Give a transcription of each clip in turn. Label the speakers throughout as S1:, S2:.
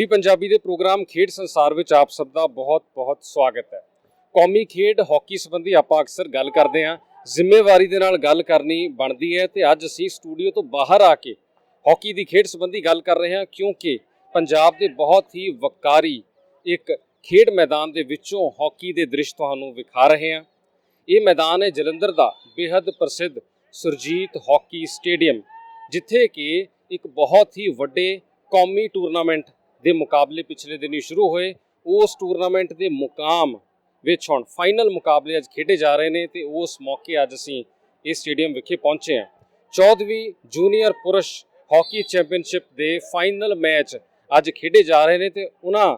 S1: DD Punjabi ਦੇ programme ਖੇਡ ਸੰਸਾਰ ਵਿੱਚ ਆਪ ਸਭ ਦਾ ਬਹੁਤ-ਬਹੁਤ ਸਵਾਗਤ ਹੈ। ਕੌਮੀ ਖੇਡ ਹਾਕੀ ਸੰਬੰਧੀ ਆਪਾਂ ਅਕਸਰ ਗੱਲ ਕਰਦੇ ਹਾਂ। ਜ਼ਿੰਮੇਵਾਰੀ ਦੇ ਨਾਲ ਗੱਲ ਕਰਨੀ ਬਣਦੀ ਹੈ ਤੇ ਅੱਜ ਅਸੀਂ ਸਟੂਡੀਓ ਤੋਂ ਬਾਹਰ ਆ ਕੇ ਹਾਕੀ ਦੀ ਖੇਡ ਸੰਬੰਧੀ ਗੱਲ ਕਰ ਰਹੇ ਹਾਂ ਕਿਉਂਕਿ ਪੰਜਾਬ ਦੇ ਬਹੁਤ ਹੀ ਵਕਾਰੀ ਇੱਕ ਖੇਡ ਮੈਦਾਨ ਦੇ ਵਿੱਚੋਂ ਹਾਕੀ ਦੇ ਦ੍ਰਿਸ਼ ਤੁਹਾਨੂੰ ਵਿਖਾ ਰਹੇ ਹਾਂ। ਇਹ ਮੈਦਾਨ ਹੈ ਜਲੰਧਰ ਦਾ ਬੇहद ਪ੍ਰਸਿੱਧ ਸੁਰਜੀਤ ਹਾਕੀ ਸਟੇਡੀਅਮ, ਜਿੱਥੇ ਕਿ ਇੱਕ ਬਹੁਤ ਹੀ ਵੱਡੇ ਕੌਮੀ ਟੂਰਨਾਮੈਂਟ ਦੇ ਮੁਕਾਬਲੇ ਪਿਛਲੇ ਦਿਨੀ ਸ਼ੁਰੂ ਹੋਏ। ਉਸ ਟੂਰਨਾਮੈਂਟ ਦੇ ਮੁਕਾਮ ਵਿੱਚ ਹੁਣ ਫਾਈਨਲ ਮੁਕਾਬਲੇ ਅੱਜ ਖੇਡੇ ਜਾ ਰਹੇ ਨੇ ਤੇ ਉਸ ਮੌਕੇ ਅੱਜ ਅਸੀਂ ਇਸ ਸਟੇਡੀਅਮ ਵਿਖੇ ਪਹੁੰਚੇ ਹਾਂ। 14ਵੀਂ ਜੂਨੀਅਰ ਪੁਰਸ਼ ਹਾਕੀ ਚੈਂਪੀਅਨਸ਼ਿਪ ਦੇ ਫਾਈਨਲ ਮੈਚ ਅੱਜ ਖੇਡੇ ਜਾ ਰਹੇ ਨੇ ਤੇ ਉਹਨਾਂ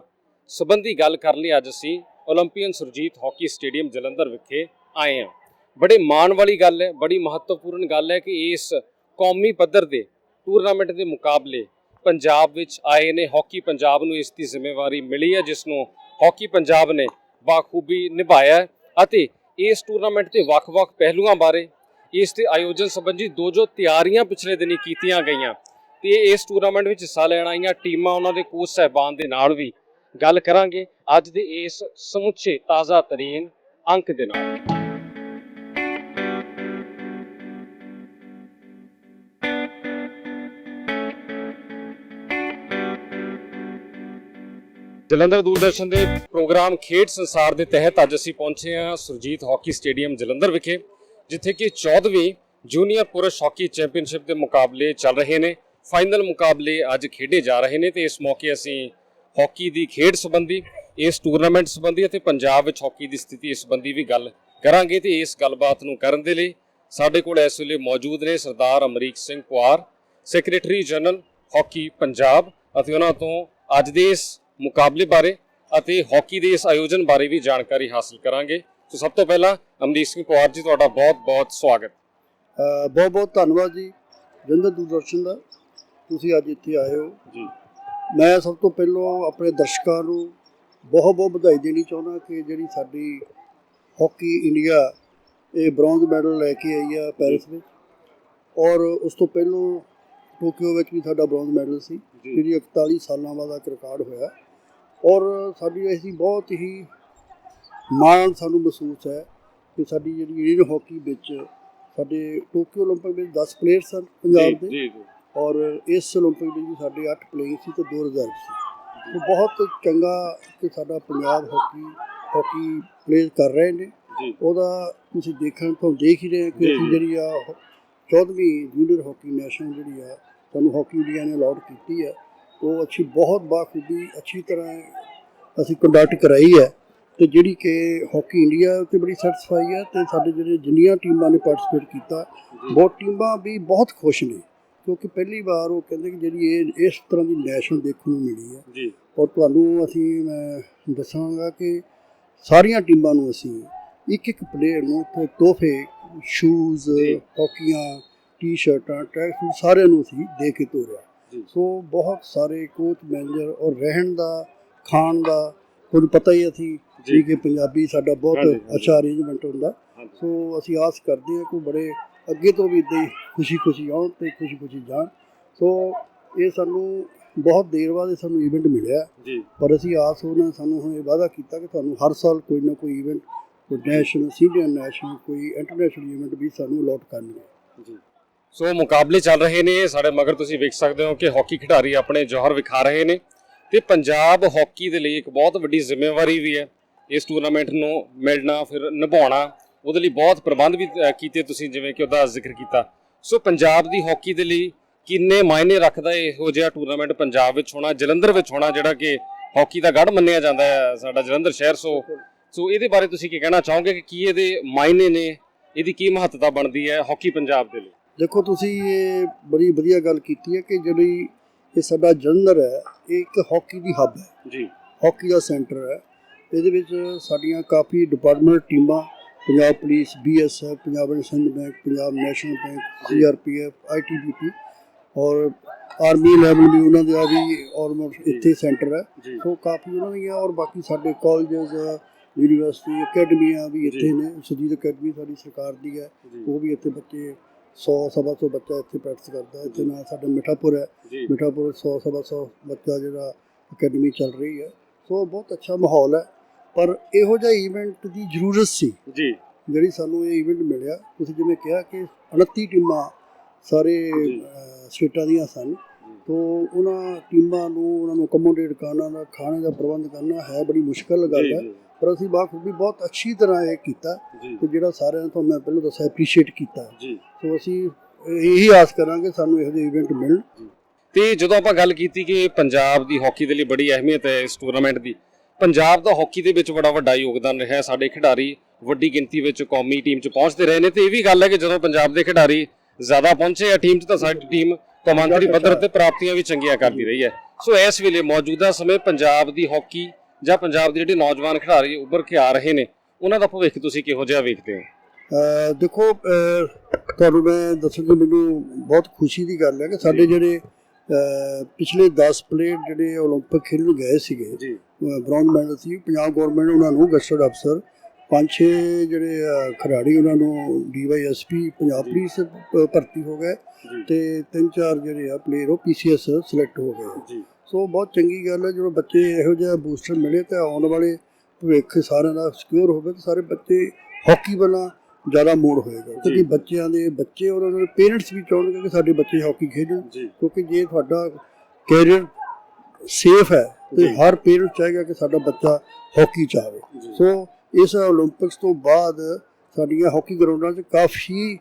S1: ਸੰਬੰਧੀ ਗੱਲ ਕਰਨ ਲਈ ਅੱਜ ਅਸੀਂ 올림픽ਨ ਸੁਰਜੀਤ ਹਾਕੀ ਸਟੇਡੀਅਮ ਜਲੰਧਰ ਵਿਖੇ ਆਏ ਹਾਂ। ਬੜੇ ਮਾਣ ਵਾਲੀ ਗੱਲ ਹੈ, ਬੜੀ ਮਹੱਤਵਪੂਰਨ ਗੱਲ ਹੈ ਕਿ ਇਸ ਕੌਮੀ ਪੱਧਰ ਦੇ ਟੂਰਨਾਮੈਂਟ ਦੇ ਮੁਕਾਬਲੇ ਪੰਜਾਬ ਵਿੱਚ ਆਏ ਨੇ, ਹਾਕੀ ਪੰਜਾਬ ਨੂੰ ਇਸ ਦੀ ਜ਼ਿੰਮੇਵਾਰੀ ਮਿਲੀ ਹੈ, ਜਿਸ ਨੂੰ ਹਾਕੀ ਪੰਜਾਬ ਨੇ ਬਾਖੂਬੀ ਨਿਭਾਇਆ ਅਤੇ ਇਸ ਟੂਰਨਾਮੈਂਟ ਦੇ ਵੱਖ-ਵੱਖ ਪਹਿਲੂਆਂ ਬਾਰੇ ਇਸ ਦੇ ਆਯੋਜਨ ਸੰਬੰਧੀ ਦੋ ਜੋ ਤਿਆਰੀਆਂ ਪਿਛਲੇ ਦਿਨੀ ਕੀਤੀਆਂ ਗਈਆਂ ਤੇ ਇਸ ਟੂਰਨਾਮੈਂਟ ਵਿੱਚ ਹਿੱਸਾ ਲੈਣ ਆਈਆਂ ਟੀਮਾਂ ਉਹਨਾਂ ਦੇ ਕੋਚ ਸਹਿਬਾਨ ਦੇ ਨਾਲ ਵੀ ਗੱਲ ਕਰਾਂਗੇ। ਅੱਜ ਦੇ ਇਸ ਸਮੁੱਚੇ ਤਾਜ਼ਾ ਤਰੀਨ ਅੰਕ ਦੇ ਨਾਲ। ਜਲੰਧਰ ਦੂਰਦਰਸ਼ਨ ਦੇ ਪ੍ਰੋਗਰਾਮ ਖੇਡ ਸੰਸਾਰ ਦੇ ਤਹਿਤ ਅੱਜ ਅਸੀਂ ਪਹੁੰਚੇ ਹਾਂ ਸੁਰਜੀਤ ਹਾਕੀ ਸਟੇਡੀਅਮ ਜਲੰਧਰ ਵਿਖੇ, ਜਿੱਥੇ ਕਿ 14ਵੀਂ ਜੂਨੀਅਰ ਪੁਰਸ਼ ਹਾਕੀ ਚੈਂਪੀਅਨਸ਼ਿਪ ਦੇ ਮੁਕਾਬਲੇ ਚੱਲ ਰਹੇ ਨੇ। ਫਾਈਨਲ ਮੁਕਾਬਲੇ ਅੱਜ ਖੇਡੇ ਜਾ ਰਹੇ ਨੇ ਤੇ ਇਸ ਮੌਕੇ ਅਸੀਂ ਹਾਕੀ ਦੀ ਖੇਡ ਸੰਬੰਧੀ, ਇਸ ਟੂਰਨਾਮੈਂਟ ਸੰਬੰਧੀ ਅਤੇ ਪੰਜਾਬ ਵਿੱਚ ਹਾਕੀ ਦੀ ਸਥਿਤੀ ਇਸ ਸੰਬੰਧੀ ਵੀ ਗੱਲ ਕਰਾਂਗੇ ਤੇ ਇਸ ਗੱਲਬਾਤ ਨੂੰ ਕਰਨ ਦੇ ਲਈ ਸਾਡੇ ਕੋਲ ਇਸ ਵੇਲੇ ਮੌਜੂਦ ਨੇ Sardar Amrik Singh Kuar secretary general hockey Punjab ਅਤੇ ਉਹਨਾਂ ਤੋਂ ਅੱਜ ਦੇ ਇਸ ਮੁਕਾਬਲੇ ਬਾਰੇ ਅਤੇ ਹਾਕੀ ਦੇ ਇਸ ਆਯੋਜਨ ਬਾਰੇ ਵੀ ਜਾਣਕਾਰੀ ਹਾਸਲ ਕਰਾਂਗੇ। ਸੋ ਸਭ ਤੋਂ ਪਹਿਲਾਂ ਅਮਰੀਕ ਸਿੰਘ ਪਵਾਰ ਜੀ ਤੁਹਾਡਾ ਬਹੁਤ-ਬਹੁਤ ਸਵਾਗਤ।
S2: ਬਹੁਤ ਬਹੁਤ ਧੰਨਵਾਦ ਜੀ ਜਲੰਧਰ ਦੂਰਦਰਸ਼ਨ ਦਾ। ਤੁਸੀਂ ਅੱਜ ਇੱਥੇ ਆਏ ਹੋ।
S1: ਜੀ।
S2: ਮੈਂ ਸਭ ਤੋਂ ਪਹਿਲਾਂ ਆਪਣੇ ਦਰਸ਼ਕਾਂ ਨੂੰ ਬਹੁਤ ਬਹੁਤ ਵਧਾਈ ਦੇਣੀ ਚਾਹੁੰਦਾ ਕਿ ਜਿਹੜੀ ਸਾਡੀ ਹਾਕੀ ਇੰਡੀਆ ਇਹ ਬ੍ਰੌਂਜ਼ ਮੈਡਲ ਲੈ ਕੇ ਆਈ ਆ ਪੈਰਿਸ ਵਿੱਚ। ਔਰ ਉਸ ਤੋਂ ਪਹਿਲਾਂ ਟੋਕੀਓ ਵਿੱਚ ਵੀ ਸਾਡਾ ਬ੍ਰੌਂਜ਼ ਮੈਡਲ ਸੀ ਜਿਹੜੀ 41 ਸਾਲਾਂ ਬਾਅਦ ਇੱਕ ਰਿਕਾਰਡ ਹੋਇਆ। ਔਰ ਸਾਡੀ ਐਸੀ ਬਹੁਤ ਹੀ ਮਾਣ ਸਾਨੂੰ ਮਹਿਸੂਸ ਹੈ ਕਿ ਸਾਡੀ ਜਿਹੜੀ ਇੰਡੀਅਨ ਹਾਕੀ ਵਿੱਚ ਸਾਡੇ ਟੋਕੀਓ 올림픽 ਵਿੱਚ 10 ਪਲੇਅਰ ਸਨ ਪੰਜਾਬ ਦੇ
S1: ਜੀ ਜੀ
S2: ਔਰ ਇਸ 올림픽 ਵਿੱਚ ਵੀ ਸਾਡੇ 8 ਪਲੇਅਰ ਸੀ ਤੇ 2 ਰਿਜ਼ਰਵ ਸੀ ਤੇ ਬਹੁਤ ਚੰਗਾ ਕਿ ਸਾਡਾ ਪੰਜਾਬ ਹਾਕੀ ਹਾਕੀ ਪਲੇਅਰ ਕਰ ਰਹੇ ਨੇ
S1: ਜੀ
S2: ਉਹਦਾ ਤੁਸੀਂ ਦੇਖਣ ਤੋਂ ਦੇਖ ਹੀ ਰਹੇ ਕਿ
S1: ਜੀ,
S2: ਅਸੀਂ
S1: ਜੀ।
S2: ਜਿਹੜੀ ਆ 14ਵੀਂ ਜੂਨੀਅਰ ਹਾਕੀ ਨੈਸ਼ਨਲ ਜਿਹੜੀ ਆ ਸਾਨੂੰ ਹਾਕੀ ਇੰਡੀਆ ਨੇ ਅਲਾਉਡ ਕੀਤੀ ਹੈ ਉਹ ਅੱਛੀ ਬਹੁਤ ਬਾਖੂਬੀ ਅੱਛੀ ਤਰ੍ਹਾਂ ਅਸੀਂ ਕੰਡਕਟ ਕਰਾਈ ਹੈ ਤੇ ਜਿਹੜੀ ਕਿ ਹਾਕੀ ਇੰਡੀਆ ਤੇ ਬੜੀ ਸੈਟੀਸਫਾਈ ਹੈ ਤੇ ਸਾਡੇ ਜਿਹੜੇ ਜਿੰਨੀਆਂ ਟੀਮਾਂ ਨੇ ਪਾਰਟਿਸਿਪੇਟ ਕੀਤਾ ਬਹੁਤ ਟੀਮਾਂ ਵੀ ਬਹੁਤ ਖੁਸ਼ ਨੇ ਕਿਉਂਕਿ ਪਹਿਲੀ ਵਾਰ ਉਹ ਕਹਿੰਦੇ ਕਿ ਜਿਹੜੀ ਇਹ ਇਸ ਤਰ੍ਹਾਂ ਦੀ ਨੈਸ਼ਨਲ ਦੇਖਣ ਨੂੰ ਮਿਲੀ ਹੈ
S1: ਜੀ
S2: ਔਰ ਤੁਹਾਨੂੰ ਅਸੀਂ ਮੈਂ ਦੱਸਾਂਗਾ ਕਿ ਸਾਰੀਆਂ ਟੀਮਾਂ ਨੂੰ ਅਸੀਂ ਇੱਕ ਇੱਕ ਪਲੇਅਰ ਨੂੰ ਤੇ ਤੋਹਫੇ ਸ਼ੂਜ਼। ਹਾਕੀਆਂ ਟੀ-ਸ਼ਰਟਾਂ ਟਰੈਕ ਸਾਰਿਆਂ ਨੂੰ ਅਸੀਂ ਦੇ ਕੇ ਤੋਰਿਆ। ਸੋ ਬਹੁਤ ਸਾਰੇ ਕੋਚ ਮੈਨੇਜਰ ਔਰ ਰਹਿਣ ਦਾ ਖਾਣ ਦਾ ਤੁਹਾਨੂੰ ਪਤਾ ਹੀ ਅਸੀਂ
S1: ਜੀ।
S2: ਕਿ ਪੰਜਾਬੀ ਸਾਡਾ ਬਹੁਤ। ਅੱਛਾ ਅਰੇਂਜਮੈਂਟ ਹੁੰਦਾ। ਸੋ ਅਸੀਂ ਆਸ ਕਰਦੇ ਹਾਂ ਕਿ ਬੜੇ ਅੱਗੇ ਤੋਂ ਵੀ ਇਦਾਂ ਹੀ ਖੁਸ਼ੀ-ਖੁਸ਼ੀ ਆਉਣ ਤੇ ਖੁਸ਼ੀ-ਖੁਸ਼ੀ ਜਾਣ। ਸੋ ਇਹ ਸਾਨੂੰ ਬਹੁਤ ਦੇਰ ਬਾਅਦ ਇਹ ਸਾਨੂੰ ਇਵੈਂਟ ਮਿਲਿਆ।
S1: ਜੀ।
S2: ਪਰ ਅਸੀਂ ਆਸ ਉਹਨਾਂ ਸਾਨੂੰ ਹੁਣ ਇਹ ਵਾਅਦਾ ਕੀਤਾ ਕਿ ਤੁਹਾਨੂੰ ਹਰ ਸਾਲ ਕੋਈ ਨਾ ਕੋਈ ਇਵੈਂਟ ਕੋਈ ਨੈਸ਼ਨਲ ਸੀਨੀਅਰ ਨੈਸ਼ਨਲ ਕੋਈ ਇੰਟਰਨੈਸ਼ਨਲ ਇਵੈਂਟ ਵੀ ਸਾਨੂੰ ਅਲਾਟ ਕਰਨਗੇ।
S1: ਜੀ। ਸੋ ਮੁਕਾਬਲੇ ਚੱਲ ਰਹੇ ਨੇ, ਸਾਡੇ ਮਗਰ ਤੁਸੀਂ ਵੇਖ ਸਕਦੇ ਹੋ ਕਿ ਹਾਕੀ ਖਿਡਾਰੀ ਆਪਣੇ ਜ਼ੋਹਰ ਵਿਖਾ ਰਹੇ ਨੇ ਤੇ ਪੰਜਾਬ ਹਾਕੀ ਦੇ ਲਈ ਇੱਕ ਬਹੁਤ ਵੱਡੀ ਜ਼ਿੰਮੇਵਾਰੀ ਵੀ ਹੈ। ਇਸ ਟੂਰਨਾਮੈਂਟ ਨੂੰ ਮਿਲਣਾ, ਫਿਰ ਨਿਭਾਉਣਾ, ਉਹਦੇ ਲਈ ਬਹੁਤ ਪ੍ਰਬੰਧ ਵੀ ਕੀਤੇ ਤੁਸੀਂ ਜਿਵੇਂ ਕਿ ਉਹਦਾ ਜ਼ਿਕਰ ਕੀਤਾ। ਸੋ ਪੰਜਾਬ ਦੀ ਹਾਕੀ ਦੇ ਲਈ ਕਿੰਨੇ ਮਾਇਨੇ ਰੱਖਦਾ ਇਹੋ ਜਿਹਾ ਟੂਰਨਾਮੈਂਟ ਪੰਜਾਬ ਵਿੱਚ ਹੋਣਾ, ਜਲੰਧਰ ਵਿੱਚ ਹੋਣਾ, ਜਿਹੜਾ ਕਿ ਹਾਕੀ ਦਾ ਗੜ ਮੰਨਿਆ ਜਾਂਦਾ ਹੈ ਸਾਡਾ ਜਲੰਧਰ ਸ਼ਹਿਰ। ਸੋ ਸੋ ਇਹਦੇ ਬਾਰੇ ਤੁਸੀਂ ਕੀ ਕਹਿਣਾ ਚਾਹੋਗੇ ਕਿ ਕੀ ਇਹਦੇ ਮਾਇਨੇ ਨੇ, ਇਹਦੀ ਕੀ ਮਹੱਤਤਾ ਬਣਦੀ ਹੈ ਹਾਕੀ ਪੰਜਾਬ ਦੇ ਲਈ?
S2: ਦੇਖੋ ਤੁਸੀਂ ਇਹ ਬੜੀ ਵਧੀਆ ਗੱਲ ਕੀਤੀ ਹੈ ਕਿ ਜਿਹੜੀ ਇਹ ਸਾਡਾ ਜਲੰਧਰ ਹੈ ਇਹ ਇੱਕ ਹਾਕੀ ਦੀ ਹੱਬ ਹੈ।
S1: ਜੀ।
S2: ਹਾਕੀ ਦਾ ਸੈਂਟਰ ਹੈ। ਇਹਦੇ ਵਿੱਚ ਸਾਡੀਆਂ ਕਾਫੀ ਡਿਪਾਰਟਮੈਂਟ ਟੀਮਾਂ Punjab Police BSF Punjab Sind Bank Punjab National Bank CRPF ITBP ਔਰ ਆਰਮੀ ਲੈਵਲ ਵੀ ਉਹਨਾਂ ਦਾ ਵੀ ਆਲਮੋਸਟ ਇੱਥੇ ਸੈਂਟਰ ਹੈ। ਸੋ ਕਾਫੀ ਉਹਨਾਂ ਦੀਆਂ ਔਰ ਬਾਕੀ ਸਾਡੇ ਕਾਲਜਸ ਯੂਨੀਵਰਸਿਟੀ ਅਕੈਡਮੀਆਂ ਵੀ ਇੱਥੇ। ਨੇ। ਸੁਜੀਤ ਅਕੈਡਮੀ ਸਾਡੀ ਸਰਕਾਰ ਦੀ ਹੈ। ਉਹ ਵੀ ਇੱਥੇ ਬੱਚੇ 100 ਸਵਾ ਸੌ ਬੱਚਾ ਇੱਥੇ ਪ੍ਰੈਕਟਿਸ ਕਰਦਾ ਇੱਥੇ ਨਾਲ ਸਾਡਾ ਮਿਠਾਪੁਰ ਹੈ। ਮਿਠਾਪੁਰ 100 ਸਵਾ ਸੌ ਬੱਚਾ ਜਿਹੜਾ ਅਕੈਡਮੀ ਚੱਲ ਰਹੀ ਹੈ। ਸੋ ਬਹੁਤ ਅੱਛਾ ਮਾਹੌਲ ਹੈ। ਪਰ ਇਹੋ ਜਿਹਾ ਇਵੈਂਟ ਦੀ ਜ਼ਰੂਰਤ ਸੀ
S1: ਜੀ।
S2: ਜਿਹੜੀ ਸਾਨੂੰ ਇਹ ਇਵੈਂਟ ਮਿਲਿਆ। ਤੁਸੀਂ ਜਿਵੇਂ ਕਿਹਾ ਕਿ 29 ਟੀਮਾਂ ਸਾਰੇ ਸਟੇਟਾਂ ਦੀਆਂ ਸਨ। ਤੋਂ ਉਹਨਾਂ ਟੀਮਾਂ ਨੂੰ ਉਹਨਾਂ ਨੂੰ ਅਕਮੋਡੇਟ ਕਰਨਾ ਦਾ ਖਾਣੇ ਦਾ ਪ੍ਰਬੰਧ ਕਰਨਾ ਹੈ ਬੜੀ ਮੁਸ਼ਕਲ ਗੱਲ ਹੈ। ਪਰ ਅਸੀਂ ਬਾਖੂਬੀ ਬਹੁਤ ਅੱਛੀ ਤਰ੍ਹਾਂ ਇਹ ਕੀਤਾ ਤੇ ਜਿਹੜਾ ਸਾਰਿਆਂ ਤੁਹਾਨੂੰ ਮੈਂ ਪਹਿਲਾਂ ਦੱਸਿਆ ਐਪਰੀਸ਼ੀਏਟ ਕੀਤਾ।
S1: ਜੀ।
S2: ਸੋ ਅਸੀਂ ਇਹੀ ਆਸ ਕਰਾਂਗੇ ਸਾਨੂੰ ਇਹੋ ਜਿਹੇ ਇਵੈਂਟ ਮਿਲਣ।
S1: ਤੇ ਜਦੋਂ ਆਪਾਂ ਗੱਲ ਕੀਤੀ ਕਿ ਪੰਜਾਬ ਦੀ ਹਾਕੀ ਦੇ ਲਈ ਬੜੀ ਅਹਿਮੀਅਤ ਹੈ ਇਸ ਟੂਰਨਾਮੈਂਟ ਦੀ ਪੰਜਾਬ ਦਾ ਹਾਕੀ ਦੇ ਵਿੱਚ ਬੜਾ ਵੱਡਾ ਯੋਗਦਾਨ ਰਿਹਾ। ਸਾਡੇ ਖਿਡਾਰੀ ਵੱਡੀ ਗਿਣਤੀ ਵਿੱਚ ਕੌਮੀ ਟੀਮ 'ਚ ਪਹੁੰਚਦੇ ਰਹੇ ਨੇ ਤੇ ਇਹ ਵੀ ਗੱਲ ਹੈ ਕਿ ਜਦੋਂ ਪੰਜਾਬ ਦੇ ਖਿਡਾਰੀ ਜ਼ਿਆਦਾ ਪਹੁੰਚੇ ਆ ਟੀਮ 'ਚ ਤਾਂ ਸਾਡੀ ਟੀਮ ਕੌਮਾਂਤਰੀ ਪੱਧਰ ਤੇ ਪ੍ਰਾਪਤੀਆਂ ਵੀ ਚੰਗੀਆਂ ਕਰਦੀ ਰਹੀ ਹੈ। ਸੋ ਇਸ ਵੇਲੇ ਮੌਜੂਦਾ ਸਮੇਂ ਪੰਜਾਬ ਦੀ ਹਾਕੀ ਜਾਂ ਪੰਜਾਬ ਦੇ ਜਿਹੜੇ ਨੌਜਵਾਨ ਖਿਡਾਰੀ ਉੱਭਰ ਕੇ ਆ ਰਹੇ ਨੇ ਉਹਨਾਂ ਦਾ ਭਵਿੱਖ ਤੁਸੀਂ ਕਿਹੋ ਜਿਹਾ ਵੇਖਦੇ ਹੋ
S2: ਅਹ ਦੇਖੋ ਅਹ ਤੁਹਾਨੂੰ ਮੈਂ ਦੱਸਾਂ ਕਿ ਮੈਨੂੰ ਬਹੁਤ ਖੁਸ਼ੀ ਦੀ ਗੱਲ ਹੈ ਕਿ ਸਾਡੇ ਜਿਹੜੇ ਅਹ ਪਿਛਲੇ 10 ਪਲੇਅਰ ਜਿਹੜੇ 올림픽 ਖੇਡਣ ਗਏ ਸੀਗੇ
S1: ਜੀ
S2: ਬ੍ਰੌਂਜ਼ ਮੈਡਲ ਸੀ ਪੰਜਾਬ ਗਵਰਨਮੈਂਟ ਉਹਨਾਂ ਨੂੰ ਗਸਟਡ ਅਫਸਰ ਪੰਜ ਛੇ ਜਿਹੜੇ ਅਹ, ਖਿਡਾਰੀ ਉਹਨਾਂ ਨੂੰ ਡੀਵਾਈਐਸਪੀ ਪੰਜਾਬ
S1: ਜੀ।
S2: ਪੁਲਿਸ ਅਹ, ਭਰਤੀ ਹੋ ਗਏ
S1: ਜੀ
S2: ਤੇ ਤਿੰਨ ਚਾਰ ਜਿਹੜੇ ਆ ਪਲੇਅਰ ਉਹ ਪੀਸੀਐਸ ਸਿਲੈਕਟ ਹੋ ਗਏ
S1: ਜੀ
S2: ਸੋ ਬਹੁਤ ਚੰਗੀ ਗੱਲ ਹੈ ਜਦੋਂ ਬੱਚੇ ਇਹੋ ਜਿਹਾ ਬੂਸਟਰ ਮਿਲੇ ਤਾਂ ਆਉਣ ਵਾਲੇ ਭਵਿੱਖ ਸਾਰਿਆਂ ਦਾ ਸਿਕਿਉਰ ਹੋਵੇ ਤੇ ਸਾਰੇ ਬੱਚੇ ਹਾਕੀ ਵੱਲਾਂ ਜ਼ਿਆਦਾ ਮੋੜ ਹੋਏਗਾ। ਕਿਉਂਕਿ ਬੱਚਿਆਂ ਦੇ ਬੱਚੇ ਔਰ ਉਹਨਾਂ ਦੇ ਪੇਰੈਂਟਸ ਵੀ ਚਾਹੁੰਦੇ ਕਿ ਸਾਡੇ ਬੱਚੇ ਹਾਕੀ ਖੇਡਣ। ਕਿਉਂਕਿ ਜੇ ਤੁਹਾਡਾ ਕੈਰੀਅਰ ਸੇਫ ਹੈ ਤੇ ਹਰ ਪੇਰੈਂਟ ਚਾਹੇਗਾ ਕਿ ਸਾਡਾ ਬੱਚਾ ਹਾਕੀ
S1: ਆਵੇ।
S2: ਸੋ ਇਸ 올림픽ਸ ਤੋਂ ਬਾਅਦ ਸਾਡੀਆਂ ਹਾਕੀ ਗਰਾਊਂਡਾਂ 'ਚ ਕਾਫੀ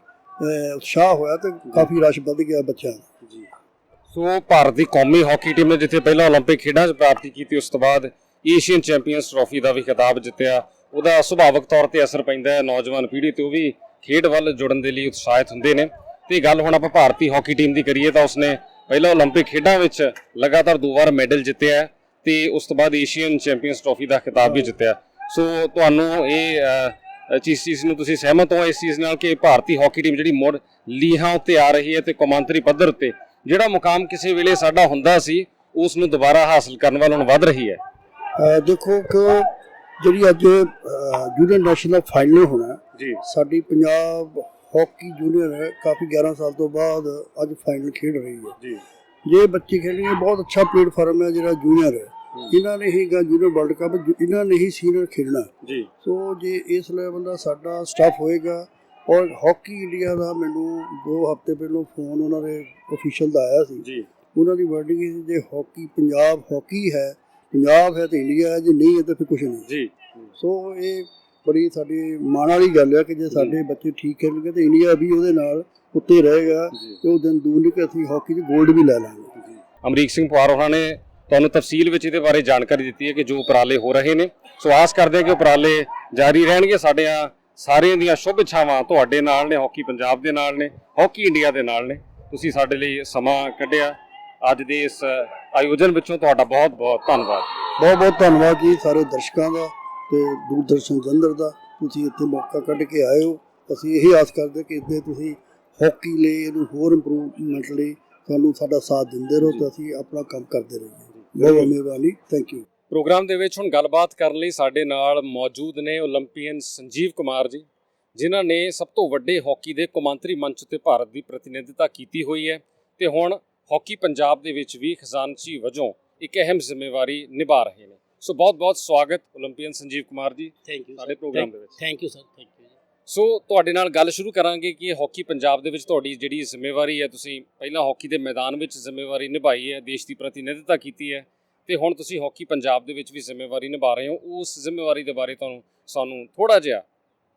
S2: ਉਤਸ਼ਾਹ ਹੋਇਆ ਤੇ ਕਾਫੀ ਰਸ਼ ਵੱਧ ਗਿਆ ਬੱਚਿਆਂ ਦਾ।
S1: ਸੋ ਭਾਰਤ ਦੀ ਕੌਮੀ ਹਾਕੀ ਟੀਮ ਨੇ ਜਿੱਥੇ ਪਹਿਲਾਂ 올림픽 ਖੇਡਾਂ 'ਚ ਪ੍ਰਾਪਤੀ ਕੀਤੀ ਉਸ ਤੋਂ ਬਾਅਦ ਏਸ਼ੀਅਨ ਚੈਂਪੀਅਨਸ ਟਰਾਫੀ ਦਾ ਵੀ ਖਿਤਾਬ ਜਿੱਤਿਆ ਉਹਦਾ ਸੁਭਾਵਿਕ ਤੌਰ ਤੇ ਅਸਰ ਪੈਂਦਾ ਹੈ ਨੌਜਵਾਨ ਪੀੜ੍ਹੀ ਤੇ ਉਹ ਵੀ ਖੇਡ ਵੱਲ ਜੁੜਨ ਦੇ ਲਈ ਉਤਸ਼ਾਹਿਤ ਹੁੰਦੇ ਨੇ ਤੇ ਗੱਲ ਹੁਣ ਆਪਾਂ ਭਾਰਤੀ ਹਾਕੀ ਟੀਮ ਦੀ ਕਰੀਏ ਤਾਂ ਉਸਨੇ ਪਹਿਲਾਂ 올림픽 ਖੇਡਾਂ ਵਿੱਚ ਲਗਾਤਾਰ ਦੋ ਵਾਰ ਮੈਡਲ ਜਿੱਤਿਆ ਹੈ ਤੇ ਉਸ ਤੋਂ ਬਾਅਦ ਏਸ਼ੀਅਨ ਚੈਂਪੀਅਨਸ ਟਰਾਫੀ ਦਾ ਖਿਤਾਬ ਵੀ ਜਿੱਤਿਆ ਸੋ ਤੁਹਾਨੂੰ ਇਹ ਅਹ, ਚੀਜ਼ ਚੀਜ਼ ਨੂੰ ਤੁਸੀਂ ਸਹਿਮਤ ਹੋ ਇਸ ਚੀਜ਼ ਨਾਲ ਕਿ ਭਾਰਤੀ ਹਾਕੀ ਟੀਮ ਜਿਹੜੀ ਮੁੜ ਲੀਹਾਂ ਉੱਤੇ ਆ ਰਹੀ ਹੈ ਤੇ ਕੌਮਾਂਤਰੀ ਪੱਧਰ ਤੇ ਜਿਹੜਾ ਮੁਕਾਮ ਕਿਸੇ ਵੇਲੇ ਸਾਡਾ ਹੁੰਦਾ ਸੀ ਉਸ ਨੂੰ ਦੁਬਾਰਾ ਹਾਸਲ ਕਰਨ ਵੱਲ ਹੁਣ ਵੱਧ ਰਹੀ ਹੈ।
S2: ਦੇਖੋ ਕਿ ਜਿਹੜੀ ਅੱਜ ਜੂਨੀਅਰ ਨੈਸ਼ਨਲ ਫਾਈਨਲ ਹੋਣਾ
S1: ਜੀ।
S2: ਸਾਡੀ ਪੰਜਾਬ ਹਾਕੀ ਜੂਨੀਅਰ ਹੈ ਕਾਫੀ 11 ਸਾਲ ਤੋਂ ਬਾਅਦ ਅੱਜ ਫਾਈਨਲ ਖੇਡ ਰਹੀ ਹੈ।
S1: ਜੀ।
S2: ਜੇ ਬੱਚੇ ਖੇਡਣਗੇ ਬਹੁਤ ਅੱਛਾ ਪਲੇਟਫਾਰਮ ਹੈ ਜਿਹੜਾ ਜੂਨੀਅਰ ਹੂੰ। ਇਹਨਾਂ ਨੇ ਹੀ ਗਾ ਜੂਨੀਅਰ ਵਰਲਡ ਕੱਪ ਇਹਨਾਂ ਨੇ ਹੀ ਸੀਨੀਅਰ ਖੇਡਣਾ
S1: ਜੀ।
S2: ਸੋ ਜੇ ਇਸ ਲੈਵਲ ਦਾ ਸਾਡਾ ਸਟਾਫ ਹੋਏਗਾ ਔਰ ਹਾਕੀ ਇੰਡੀਆ ਦਾ ਮੈਨੂੰ 2 ਹਫ਼ਤੇ ਪਹਿਲਾਂ ਫੋਨ ਉਹਨਾਂ ਦੇ ਅਫੀਸ਼ੀਅਲ ਦਾ ਆਇਆ ਸੀ।
S1: ਜੀ।
S2: ਉਹਨਾਂ ਦੀ ਵਰਡਿੰਗ ਸੀ ਜੇ ਹਾਕੀ ਪੰਜਾਬ ਹਾਕੀ ਹੈ ਪੰਜਾਬ ਹੈ ਤੇ ਇੰਡੀਆ ਹੈ ਜੇ ਨਹੀਂ ਹੈ ਤਾਂ ਫਿਰ ਕੁਝ ਨਹੀਂ।
S1: ਜੀ।
S2: ਸੋ ਇਹ ਬੜੀ ਸਾਡੀ ਮਾਣ ਵਾਲੀ ਗੱਲ ਹੈ ਕਿ ਜੇ ਸਾਡੇ ਬੱਚੇ ਠੀਕ ਖੇਡਣਗੇ ਤੇ ਇੰਡੀਆ ਵੀ ਉਹਦੇ ਨਾਲ ਉੱਤੇ ਰਹੇਗਾ ਤੇ ਉਹ ਦਿਨ ਦੂਰ ਨਹੀਂ ਕਿ ਅਸੀਂ ਹਾਕੀ 'ਚ 골ਡ ਵੀ ਲੈ ਲਾਂਗੇ।
S1: ਅਮਰੀਕ ਸਿੰਘ ਪਵਾਰ ਉਹਨਾਂ ਨੇ ਤੁਹਾਨੂੰ ਤਫਸੀਲ ਵਿੱਚ ਇਹਦੇ ਬਾਰੇ ਜਾਣਕਾਰੀ ਦਿੱਤੀ ਹੈ ਕਿ ਜੋ ਉਪਰਾਲੇ ਹੋ ਰਹੇ ਨੇ। ਸੋ ਆਸ ਕਰਦੇ ਹਾਂ ਕਿ ਉਪਰਾਲੇ ਜਾਰੀ ਰਹਿਣਗੇ। ਸਾਡਿਆਂ ਸਾਰਿਆਂ ਦੀਆਂ ਸ਼ੁਭ ਇੱਛਾਵਾਂ ਤੁਹਾਡੇ ਨਾਲ ਨੇ, ਹਾਕੀ ਪੰਜਾਬ ਦੇ ਨਾਲ ਨੇ, ਹਾਕੀ ਇੰਡੀਆ ਦੇ ਨਾਲ ਨੇ। ਤੁਸੀਂ ਸਾਡੇ ਲਈ ਸਮਾਂ ਕੱਢਿਆ। ਅੱਜ ਦੇ ਇਸ ਆਯੋਜਨ ਵਿੱਚੋਂ ਤੁਹਾਡਾ ਬਹੁਤ ਬਹੁਤ ਧੰਨਵਾਦ।
S2: ਬਹੁਤ ਬਹੁਤ ਧੰਨਵਾਦ ਜੀ ਸਾਰੇ ਦਰਸ਼ਕਾਂ ਦਾ ਤੇ ਦੂਰਦਰਸ਼ਨ ਜਲੰਧਰ ਦਾ। ਤੁਸੀਂ ਇੱਥੇ ਮੌਕਾ ਕੱਢ ਕੇ ਆਏ ਹੋ। ਅਸੀਂ ਇਹੀ ਆਸ ਕਰਦੇ ਕਿ ਇੱਥੇ ਤੁਸੀਂ ਹਾਕੀ ਲਈ ਇਹਨੂੰ ਹੋਰ ਇੰਪਰੂਵਮੈਂਟ ਲਈ ਸਾਨੂੰ ਸਾਡਾ ਸਾਥ ਦਿੰਦੇ ਰਹੋ ਤਾਂ ਅਸੀਂ ਆਪਣਾ ਕੰਮ ਕਰਦੇ ਰਹੀਏ। ਬਹੁਤ ਮਿਹਰਬਾਨੀ। ਥੈਂਕ ਯੂ
S1: ਪ੍ਰੋਗਰਾਮ ਦੇ ਵਿੱਚ ਹੁਣ ਗੱਲਬਾਤ ਕਰਨ ਲਈ ਸਾਡੇ ਨਾਲ ਮੌਜੂਦ ਨੇ 올림픽ੀਅਨ ਸੰਜੀਵ ਕੁਮਾਰ ਜੀ ਜਿਨ੍ਹਾਂ ਨੇ ਸਭ ਤੋਂ ਵੱਡੇ ਹਾਕੀ ਦੇ ਕੌਮਾਂਤਰੀ ਮੰਚ ਤੇ ਭਾਰਤ ਦੀ ਪ੍ਰਤੀਨਿਧਤਾ ਕੀਤੀ ਹੋਈ ਹੈ ਤੇ ਹੁਣ ਹਾਕੀ ਪੰਜਾਬ ਦੇ ਵਿੱਚ ਵੀ ਖਜ਼ਾਨਚੀ ਵਜੋਂ ਇੱਕ ਅਹਿਮ ਜ਼ਿੰਮੇਵਾਰੀ ਨਿਭਾ ਰਹੇ ਨੇ। ਸੋ ਬਹੁਤ-ਬਹੁਤ ਸਵਾਗਤ 올림픽ੀਅਨ ਸੰਜੀਵ ਕੁਮਾਰ ਜੀ
S3: ਥੈਂਕ ਯੂ
S1: ਸਾਡੇ ਪ੍ਰੋਗਰਾਮ ਦੇ ਵਿੱਚ।
S3: Thank you sir thank you
S1: so ਤੁਹਾਡੇ ਨਾਲ ਗੱਲ ਸ਼ੁਰੂ ਕਰਾਂਗੇ ਕਿ ਹਾਕੀ ਪੰਜਾਬ ਦੇ ਵਿੱਚ ਤੁਹਾਡੀ ਜਿਹੜੀ ਜ਼ਿੰਮੇਵਾਰੀ ਹੈ ਤੁਸੀਂ ਪਹਿਲਾਂ ਹਾਕੀ ਦੇ ਮੈਦਾਨ ਵਿੱਚ ਜ਼ਿੰਮੇਵਾਰੀ ਨਿਭਾਈ ਹੈ ਦੇਸ਼ ਦੀ ਪ੍ਰਤੀਨਿਧਤਾ ਕੀਤੀ ਹੈ ਤੇ ਹੁਣ ਤੁਸੀਂ ਹਾਕੀ ਪੰਜਾਬ ਦੇ ਵਿੱਚ ਵੀ ਜ਼ਿੰਮੇਵਾਰੀ ਨਿਭਾ ਰਹੇ ਹੋ ਉਸ ਜ਼ਿੰਮੇਵਾਰੀ ਦੇ ਬਾਰੇ ਤੁਹਾਨੂੰ ਸਾਨੂੰ ਥੋੜਾ ਜਿਹਾ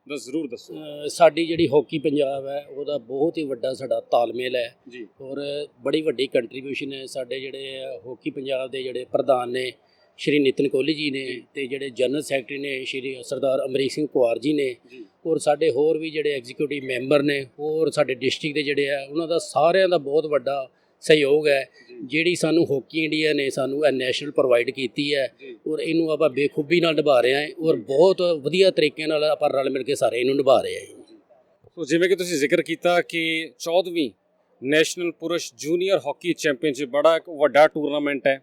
S1: ਦੱਸ ਜ਼ਰੂਰ ਦੱਸੋ।
S3: ਸਾਡੀ ਜਿਹੜੀ ਹਾਕੀ ਪੰਜਾਬ ਹੈ ਉਹਦਾ ਬਹੁਤ ਹੀ ਵੱਡਾ ਸਾਡਾ ਤਾਲਮੇਲ ਹੈ।
S1: ਜੀ।
S3: ਔਰ ਬੜੀ ਵੱਡੀ ਕੰਟਰੀਬਿਊਸ਼ਨ ਹੈ ਸਾਡੇ ਜਿਹੜੇ ਹਾਕੀ ਪੰਜਾਬ ਦੇ ਜਿਹੜੇ ਪ੍ਰਧਾਨ ਨੇ ਸ਼੍ਰੀ ਨਿਤਨ ਕੋਹਲੀ ਜੀ ਨੇ ਤੇ ਜਿਹੜੇ ਜਨਰਲ ਸੈਕਟਰੀ ਨੇ ਸ਼੍ਰੀ ਸਰਦਾਰ ਅਮਰੀਕ ਸਿੰਘ ਕੁਆਰ ਜੀ ਨੇ ਔਰ ਸਾਡੇ ਹੋਰ ਵੀ ਜਿਹੜੇ ਐਗਜ਼ੀਕਿਊਟਿਵ ਮੈਂਬਰ ਨੇ ਹੋਰ ਸਾਡੇ ਡਿਸਟ੍ਰਿਕਟ ਦੇ ਜਿਹੜੇ ਆ ਉਹਨਾਂ ਦਾ ਸਾਰਿਆਂ ਦਾ ਬਹੁਤ ਵੱਡਾ ਸਹਿਯੋਗ ਹੈ। ਜਿਹੜੀ ਸਾਨੂੰ ਹਾਕੀ ਇੰਡੀਆ ਨੇ ਸਾਨੂੰ ਇਹ ਨੈਸ਼ਨਲ ਪ੍ਰੋਵਾਈਡ ਕੀਤੀ ਹੈ ਔਰ ਇਹਨੂੰ ਆਪਾਂ ਬੇਖੂਬੀ ਨਾਲ ਨਿਭਾ ਰਹੇ ਹਾਂ ਔਰ ਬਹੁਤ ਵਧੀਆ ਤਰੀਕੇ ਨਾਲ ਆਪਾਂ ਰਲ ਮਿਲ ਕੇ ਸਾਰੇ ਇਹਨੂੰ ਨਿਭਾ ਰਹੇ ਹਾਂ
S1: ਸੋ ਜਿਵੇਂ ਕਿ ਤੁਸੀਂ ਜ਼ਿਕਰ ਕੀਤਾ ਕਿ 14ਵੀਂ ਨੈਸ਼ਨਲ ਪੁਰਸ਼ ਜੂਨੀਅਰ ਹਾਕੀ ਚੈਂਪੀਅਨਸ਼ਿਪ ਬੜਾ ਇੱਕ ਵੱਡਾ ਟੂਰਨਾਮੈਂਟ ਹੈ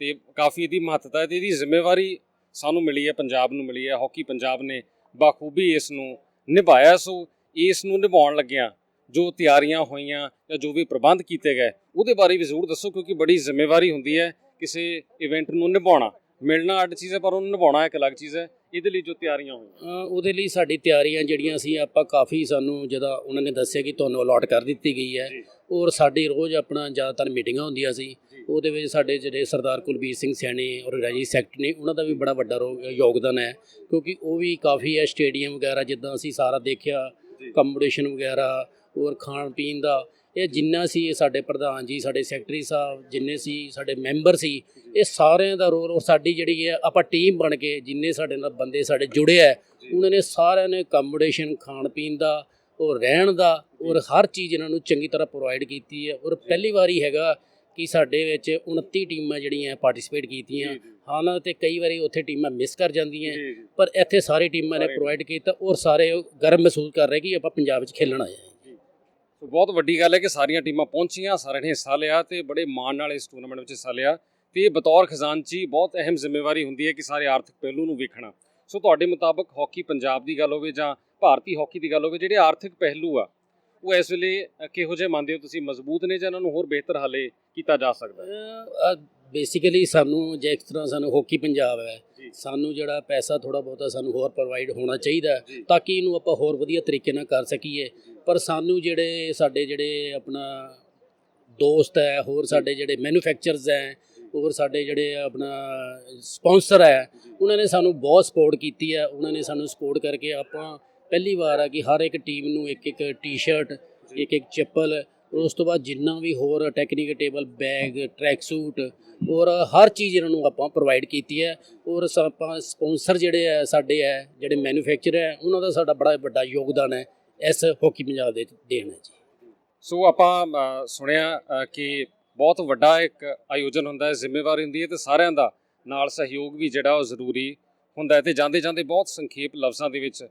S1: ਤੇ ਕਾਫੀ ਇਹਦੀ ਮਹੱਤਤਾ ਹੈ ਤੇ ਇਹਦੀ ਜ਼ਿੰਮੇਵਾਰੀ ਸਾਨੂੰ ਮਿਲੀ ਹੈ ਪੰਜਾਬ ਨੂੰ ਮਿਲੀ ਹੈ ਹਾਕੀ ਪੰਜਾਬ ਨੇ ਬਾਖੂਬੀ ਇਸ ਨੂੰ ਨਿਭਾਇਆ। ਸੋ ਇਸ ਨੂੰ ਨਿਭਾਉਣ ਲੱਗਿਆਂ ਜੋ ਤਿਆਰੀਆਂ ਹੋਈਆਂ ਜਾਂ ਜੋ ਵੀ ਪ੍ਰਬੰਧ ਕੀਤੇ ਗਏ ਉਹਦੇ ਬਾਰੇ ਵੀ ਜ਼ਰੂਰ ਦੱਸੋ ਕਿਉਂਕਿ ਬੜੀ ਜ਼ਿੰਮੇਵਾਰੀ ਹੁੰਦੀ ਹੈ ਕਿਸੇ ਇਵੈਂਟ ਨੂੰ ਨਿਭਾਉਣਾ। ਮਿਲਣਾ ਅੱਡ ਚੀਜ਼ ਹੈ ਪਰ ਉਹਨੂੰ ਨਿਭਾਉਣਾ ਇੱਕ ਅਲੱਗ ਚੀਜ਼ ਹੈ। ਇਹਦੇ ਲਈ ਜੋ ਤਿਆਰੀਆਂ ਹੋਈਆਂ।
S3: ਉਹਦੇ ਲਈ ਸਾਡੀ ਤਿਆਰੀਆਂ ਜਿਹੜੀਆਂ ਸੀ ਆਪਾਂ ਕਾਫੀ ਸਾਨੂੰ ਜਦੋਂ ਉਹਨਾਂ ਨੇ ਦੱਸਿਆ ਕਿ ਤੁਹਾਨੂੰ ਅਲਾਟ ਕਰ ਦਿੱਤੀ ਗਈ ਹੈ। ਔਰ ਸਾਡੀ ਰੋਜ਼ ਆਪਣਾ ਜ਼ਿਆਦਾਤਰ ਮੀਟਿੰਗਾਂ ਹੁੰਦੀਆਂ ਸੀ। ਉਹਦੇ ਵਿੱਚ ਸਾਡੇ ਜਿਹੜੇ ਸਰਦਾਰ ਕੁਲਬੀਰ ਸਿੰਘ ਸੈਣੀ ਔਰ ਰਾਜੀ ਸੈਕਟ ਨੇ ਉਹਨਾਂ ਦਾ ਵੀ ਬੜਾ ਵੱਡਾ ਯੋਗਦਾਨ ਹੈ। ਕਿਉਂਕਿ ਉਹ ਵੀ ਕਾਫੀ ਹੈ ਸਟੇਡੀਅਮ ਵਗੈਰਾ ਜਿੱਦਾਂ ਅਸੀਂ ਸਾਰਾ ਦੇਖਿਆ। ਕੰਪੀਟੀਸ਼ਨ ਵਗੈਰਾ ਔਰ ਖਾਣ ਪੀਣ ਦਾ। ਇਹ ਜਿੰਨਾ ਸੀ ਇਹ ਸਾਡੇ ਪ੍ਰਧਾਨ ਜੀ ਸਾਡੇ ਸੈਕਟਰੀ ਸਾਹਿਬ ਜਿੰਨੇ ਸੀ ਸਾਡੇ ਮੈਂਬਰ ਸੀ ਇਹ ਸਾਰਿਆਂ ਦਾ ਰੋਲ ਔਰ ਸਾਡੀ ਜਿਹੜੀ ਹੈ ਆਪਾਂ ਟੀਮ ਬਣ ਕੇ ਜਿੰਨੇ ਸਾਡੇ ਨਾਲ ਬੰਦੇ ਸਾਡੇ ਜੁੜੇ ਹੈ ਉਹਨਾਂ ਨੇ ਸਾਰਿਆਂ ਨੇ ਕੰਪੀਟੀਸ਼ਨ ਖਾਣ ਪੀਣ ਦਾ ਔਰ ਰਹਿਣ ਦਾ ਔਰ ਹਰ ਚੀਜ਼ ਇਹਨਾਂ ਨੂੰ ਚੰਗੀ ਤਰ੍ਹਾਂ ਪ੍ਰੋਵਾਈਡ ਕੀਤੀ ਹੈ। ਔਰ ਪਹਿਲੀ ਵਾਰੀ ਹੈਗਾ ਕਿ ਸਾਡੇ ਵਿੱਚ 29 ਟੀਮਾਂ ਜਿਹੜੀਆਂ ਪਾਰਟਿਸਿਪੇਟ ਕੀਤੀਆਂ। ਹਾਲਾਂ ਤੇ ਕਈ ਵਾਰੀ ਉੱਥੇ ਟੀਮਾਂ ਮਿਸ ਕਰ ਜਾਂਦੀਆਂ ਪਰ ਇੱਥੇ ਸਾਰੀ ਟੀਮਾਂ ਨੇ ਪ੍ਰੋਵਾਈਡ ਕੀਤਾ ਔਰ ਸਾਰੇ ਗਰਵ ਮਹਿਸੂਸ ਕਰ ਰਹੇ ਕਿ ਆਪਾਂ ਪੰਜਾਬ ਵਿੱਚ ਖੇਲਣ ਆਏ ਹਾਂ।
S1: ਸੋ ਬਹੁਤ ਵੱਡੀ ਗੱਲ ਹੈ ਕਿ ਸਾਰੀਆਂ ਟੀਮਾਂ ਪਹੁੰਚੀਆਂ, ਸਾਰਿਆਂ ਨੇ ਹਿੱਸਾ ਲਿਆ ਤੇ ਬੜੇ ਮਾਣ ਨਾਲ ਇਸ ਟੂਰਨਾਮੈਂਟ ਵਿੱਚ ਹਿੱਸਾ ਲਿਆ ਤੇ ਇਹ ਬਤੌਰ ਖਜ਼ਾਨਚੀ ਬਹੁਤ ਅਹਿਮ ਜ਼ਿੰਮੇਵਾਰੀ ਹੁੰਦੀ ਹੈ ਕਿ ਸਾਰੇ ਆਰਥਿਕ ਪਹਿਲੂ ਨੂੰ ਵੇਖਣਾ। ਸੋ ਤੁਹਾਡੇ ਮੁਤਾਬਕ ਹਾਕੀ ਪੰਜਾਬ ਦੀ ਗੱਲ ਹੋਵੇ ਜਾਂ ਭਾਰਤੀ ਹਾਕੀ ਦੀ ਗੱਲ ਹੋਵੇ, ਜਿਹੜੇ ਆਰਥਿਕ ਪਹਿਲੂ ਆ, ਉਹ ਇਸ ਵੇਲੇ ਕਿਹੋ ਜਿਹੇ ਮੰਨਦੇ ਹੋ ਤੁਸੀਂ? ਮਜ਼ਬੂਤ ਨੇ ਜਾਂ ਇਹਨਾਂ ਨੂੰ ਹੋਰ ਬਿਹਤਰ ਹਾਲੇ ਕੀਤਾ ਜਾ ਸਕਦਾ ਹੈ?
S3: ਬੇਸਿਕਲੀ ਸਾਨੂੰ ਜੇ ਇਸ ਤਰ੍ਹਾਂ ਸਾਨੂੰ ਹਾਕੀ ਪੰਜਾਬ ਹੈ ਸਾਨੂੰ ਜਿਹੜਾ ਪੈਸਾ ਥੋੜਾ ਬਹੁਤਾ ਸਾਨੂੰ ਹੋਰ ਪ੍ਰੋਵਾਈਡ ਹੋਣਾ ਚਾਹੀਦਾ। ਤਾਂ ਕਿ ਇਹਨੂੰ ਆਪਾਂ ਹੋਰ ਵਧੀਆ ਤਰੀਕੇ ਨਾਲ ਕਰ ਸਕੀਏ। ਪਰ ਸਾਨੂੰ ਜਿਹੜੇ ਸਾਡੇ ਜਿਹੜੇ ਆਪਣਾ ਦੋਸਤ ਹੈ ਹੋਰ ਸਾਡੇ ਜਿਹੜੇ ਮੈਨੂਫੈਕਚਰਰਸ ਹੈ ਹੋਰ ਸਾਡੇ ਜਿਹੜੇ ਆਪਣਾ ਸਪਾਂਸਰ ਹੈ ਉਹਨਾਂ ਨੇ ਸਾਨੂੰ ਬਹੁਤ ਸਪੋਰਟ ਕੀਤੀ ਹੈ। ਉਹਨਾਂ ਨੇ ਸਾਨੂੰ ਸਪੋਰਟ ਕਰਕੇ ਆਪਾਂ ਪਹਿਲੀ ਵਾਰ ਆ ਕਿ ਹਰ ਇੱਕ ਟੀਮ ਨੂੰ ਇੱਕ ਇੱਕ ਟੀ-ਸ਼ਰਟ ਇੱਕ ਇੱਕ ਚੱਪਲ ਉਸ ਤੋਂ ਬਾਅਦ ਜਿੰਨਾ ਵੀ ਹੋਰ technical table bag track suit ਔਰ ਹਰ ਚੀਜ਼ ਇਹਨਾਂ ਨੂੰ ਆਪਾਂ ਪ੍ਰੋਵਾਈਡ ਕੀਤੀ ਹੈ ਔਰ ਆਪਾਂ ਸਪਾਂਸਰ ਜਿਹੜੇ ਹੈ ਸਾਡੇ ਹੈ ਜਿਹੜੇ ਮੈਨੂਫੈਕਚਰ ਹੈ ਉਹਨਾਂ ਦਾ ਸਾਡਾ ਬੜਾ ਵੱਡਾ ਯੋਗਦਾਨ ਹੈ ਇਸ ਹਾਕੀ ਪੰਜਾਬ ਦੇ ਦੇਣ ਹੈ ਜੀ
S1: ਸੋ ਆਪਾਂ ਸੁਣਿਆ ਕਿ ਬਹੁਤ ਵੱਡਾ ਇੱਕ ਆਯੋਜਨ ਹੁੰਦਾ ਹੈ, ਜ਼ਿੰਮੇਵਾਰੀ ਹੁੰਦੀ ਹੈ ਤੇ ਸਾਰਿਆਂ ਦਾ ਨਾਲ ਸਹਿਯੋਗ ਵੀ ਜਿਹੜਾ ਉਹ ਜ਼ਰੂਰੀ ਹੁੰਦਾ ਹੈ ਤੇ ਜਾਂਦੇ ਜਾਂਦੇ ਬਹੁਤ ਸੰਖੇਪ ਲਫ਼ਜ਼ਾਂ ਦੇ ਵਿੱਚ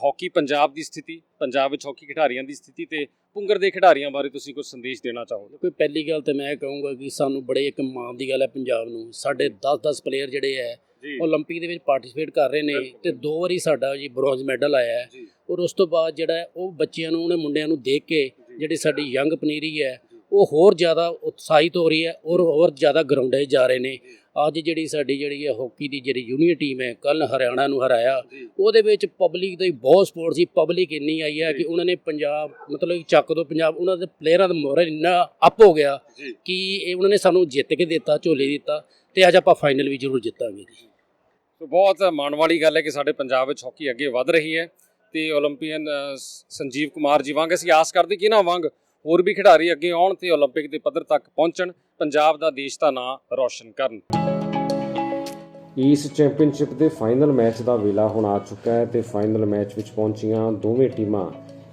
S1: ਹਾਕੀ ਪੰਜਾਬ ਦੀ ਸਥਿਤੀ ਪੰਜਾਬ ਵਿੱਚ ਹਾਕੀ ਖਿਡਾਰੀਆਂ ਦੀ ਸਥਿਤੀ ਤੇ ਪੁੰਗਰ ਦੇ ਖਿਡਾਰੀਆਂ ਬਾਰੇ ਤੁਸੀਂ ਕੁਝ ਸੰਦੇਸ਼ ਦੇਣਾ ਚਾਹੋਗੇ
S3: ਕੋਈ ਪਹਿਲੀ ਗੱਲ ਤੇ ਮੈਂ ਕਹੂੰਗਾ ਕਿ ਸਾਨੂੰ ਬੜੇ ਇੱਕ ਮਾਣ ਦੀ ਗੱਲ ਹੈ ਪੰਜਾਬ ਨੂੰ ਸਾਡੇ 10-10 ਪਲੇਅਰ ਜਿਹੜੇ ਹੈ
S1: ਜੀ
S3: 올림픽 ਦੇ ਵਿੱਚ ਪਾਰਟਿਸਿਪੇਟ ਕਰ ਰਹੇ ਨੇ
S1: ਬਿਲਕੁਲ।
S3: ਤੇ ਦੋ ਵਾਰੀ ਸਾਡਾ ਜੀ ਬ੍ਰੌਂਜ਼ ਮੈਡਲ ਆਇਆ ਹੈ
S1: ਜੀ
S3: ਔਰ ਉਸ ਤੋਂ ਬਾਅਦ ਜਿਹੜਾ ਹੈ ਉਹ ਬੱਚਿਆਂ ਨੂੰ ਉਹਨੇ ਮੁੰਡਿਆਂ ਨੂੰ ਦੇਖ ਕੇ ਜਿਹੜੀ ਸਾਡੀ ਯੰਗ ਪਨੀਰੀ ਹੈ ਉਹ ਹੋਰ ਜ਼ਿਆਦਾ ਉਤਸ਼ਾਹਿਤ ਹੋ ਰਹੀ ਹੈ ਔਰ ਹੋਰ ਜ਼ਿਆਦਾ ਗਰਾਊਂਡੇ ਜਾ ਰਹੇ ਨੇ। ਅੱਜ ਜਿਹੜੀ ਸਾਡੀ ਜਿਹੜੀ ਹੈ ਹਾਕੀ ਦੀ ਜਿਹੜੀ ਯੂਨੀਅਨ ਟੀਮ ਹੈ ਕੱਲ ਹਰਿਆਣਾ ਨੂੰ ਹਰਾਇਆ। ਉਹਦੇ ਵਿੱਚ ਪਬਲਿਕ ਦਾ ਬਹੁਤ ਸਪੋਰਟ ਸੀ। ਪਬਲਿਕ ਇੰਨੀ ਆਈ ਹੈ ਕਿ ਉਹਨਾਂ ਨੇ ਪੰਜਾਬ ਮਤਲਬ ਚੱਕ ਤੋਂ ਪੰਜਾਬ ਉਹਨਾਂ ਦੇ ਪਲੇਅਰਾਂ ਦਾ ਮੋਰਲ ਇੰਨਾ ਅਪ ਹੋ ਗਿਆ ਕਿ ਇਹ ਉਹਨਾਂ ਨੇ ਸਾਨੂੰ ਜਿੱਤ ਕੇ ਦਿੱਤਾ ਝੋਲੇ ਦਿੱਤਾ ਤੇ ਅੱਜ ਆਪਾਂ ਫਾਈਨਲ ਵੀ ਜ਼ਰੂਰ ਜਿੱਤਾਂਗੇ। ਜੀ।
S1: ਸੋ ਬਹੁਤ ਮਾਣ ਵਾਲੀ ਗੱਲ ਹੈ ਕਿ ਸਾਡੇ ਪੰਜਾਬ ਵਿੱਚ ਹਾਕੀ ਅੱਗੇ ਵਧ ਰਹੀ ਹੈ ਤੇ 올림픽ੀਅਨ ਸੰਜੀਵ ਕੁਮਾਰ ਜੀ ਵਾਂਗ ਅਸੀਂ ਆਸ ਕਰਦੇ ਕਿ ਨਾ ਵਾਂਗ ਹੋਰ ਵੀ ਖਿਡਾਰੀ ਅੱਗੇ ਆਉਣ ਤੇ 올림픽 ਦੇ ਪੱਧਰ ਤੱਕ ਪਹੁੰਚਣ ਪੰਜਾਬ ਦਾ ਦੇਸ਼ ਦਾ ਨਾਂ ਰੌਸ਼ਨ ਕਰਨ
S4: ਇਸ ਚੈਂਪੀਅਨਸ਼ਿਪ ਦੇ ਫਾਈਨਲ ਮੈਚ ਦਾ ਵੇਲਾ ਹੁਣ ਆ ਚੁੱਕਾ ਹੈ ਤੇ ਫਾਈਨਲ ਮੈਚ ਵਿੱਚ ਪਹੁੰਚੀਆਂ ਦੋਵੇਂ ਟੀਮਾਂ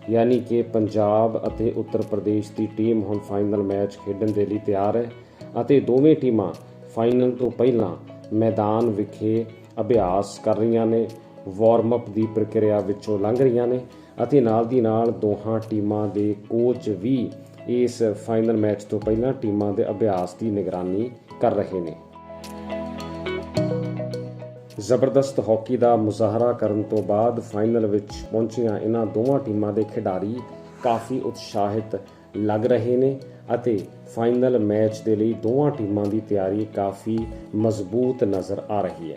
S4: ਯਾਨੀ ਕਿ ਪੰਜਾਬ ਅਤੇ ਉੱਤਰ ਪ੍ਰਦੇਸ਼ ਦੀ ਟੀਮ ਹੁਣ ਫਾਈਨਲ ਮੈਚ ਖੇਡਣ ਦੇ ਲਈ ਤਿਆਰ ਹੈ ਅਤੇ ਦੋਵੇਂ ਟੀਮਾਂ ਫਾਈਨਲ ਤੋਂ ਪਹਿਲਾਂ ਮੈਦਾਨ ਵਿਖੇ ਅਭਿਆਸ ਕਰ ਰਹੀਆਂ ਨੇ ਵਾਰਮ ਅਪ ਦੀ ਪ੍ਰਕਿਰਿਆ ਵਿੱਚੋਂ ਲੰਘ ਰਹੀਆਂ ਨੇ ਅਤੇ ਨਾਲ ਦੀ ਨਾਲ ਦੋਹਾਂ ਟੀਮਾਂ ਦੇ ਕੋਚ ਵੀ ਇਸ ਫਾਈਨਲ ਮੈਚ ਤੋਂ ਪਹਿਲਾਂ ਟੀਮਾਂ ਦੇ ਅਭਿਆਸ ਦੀ ਨਿਗਰਾਨੀ ਕਰ ਰਹੇ ਨੇ। ਜ਼ਬਰਦਸਤ ਹਾਕੀ ਦਾ ਮੁਜ਼ਾਹਰਾ ਕਰਨ ਤੋਂ ਬਾਅਦ ਫਾਈਨਲ ਵਿੱਚ ਪਹੁੰਚੀਆਂ ਇਹਨਾਂ ਦੋਵਾਂ ਟੀਮਾਂ ਦੇ ਖਿਡਾਰੀ ਕਾਫੀ ਉਤਸ਼ਾਹਿਤ ਲੱਗ ਰਹੇ ਨੇ ਅਤੇ ਫਾਈਨਲ ਮੈਚ ਦੇ ਲਈ ਦੋਵਾਂ ਟੀਮਾਂ ਦੀ ਤਿਆਰੀ ਕਾਫੀ ਮਜ਼ਬੂਤ ਨਜ਼ਰ ਆ ਰਹੀ ਹੈ।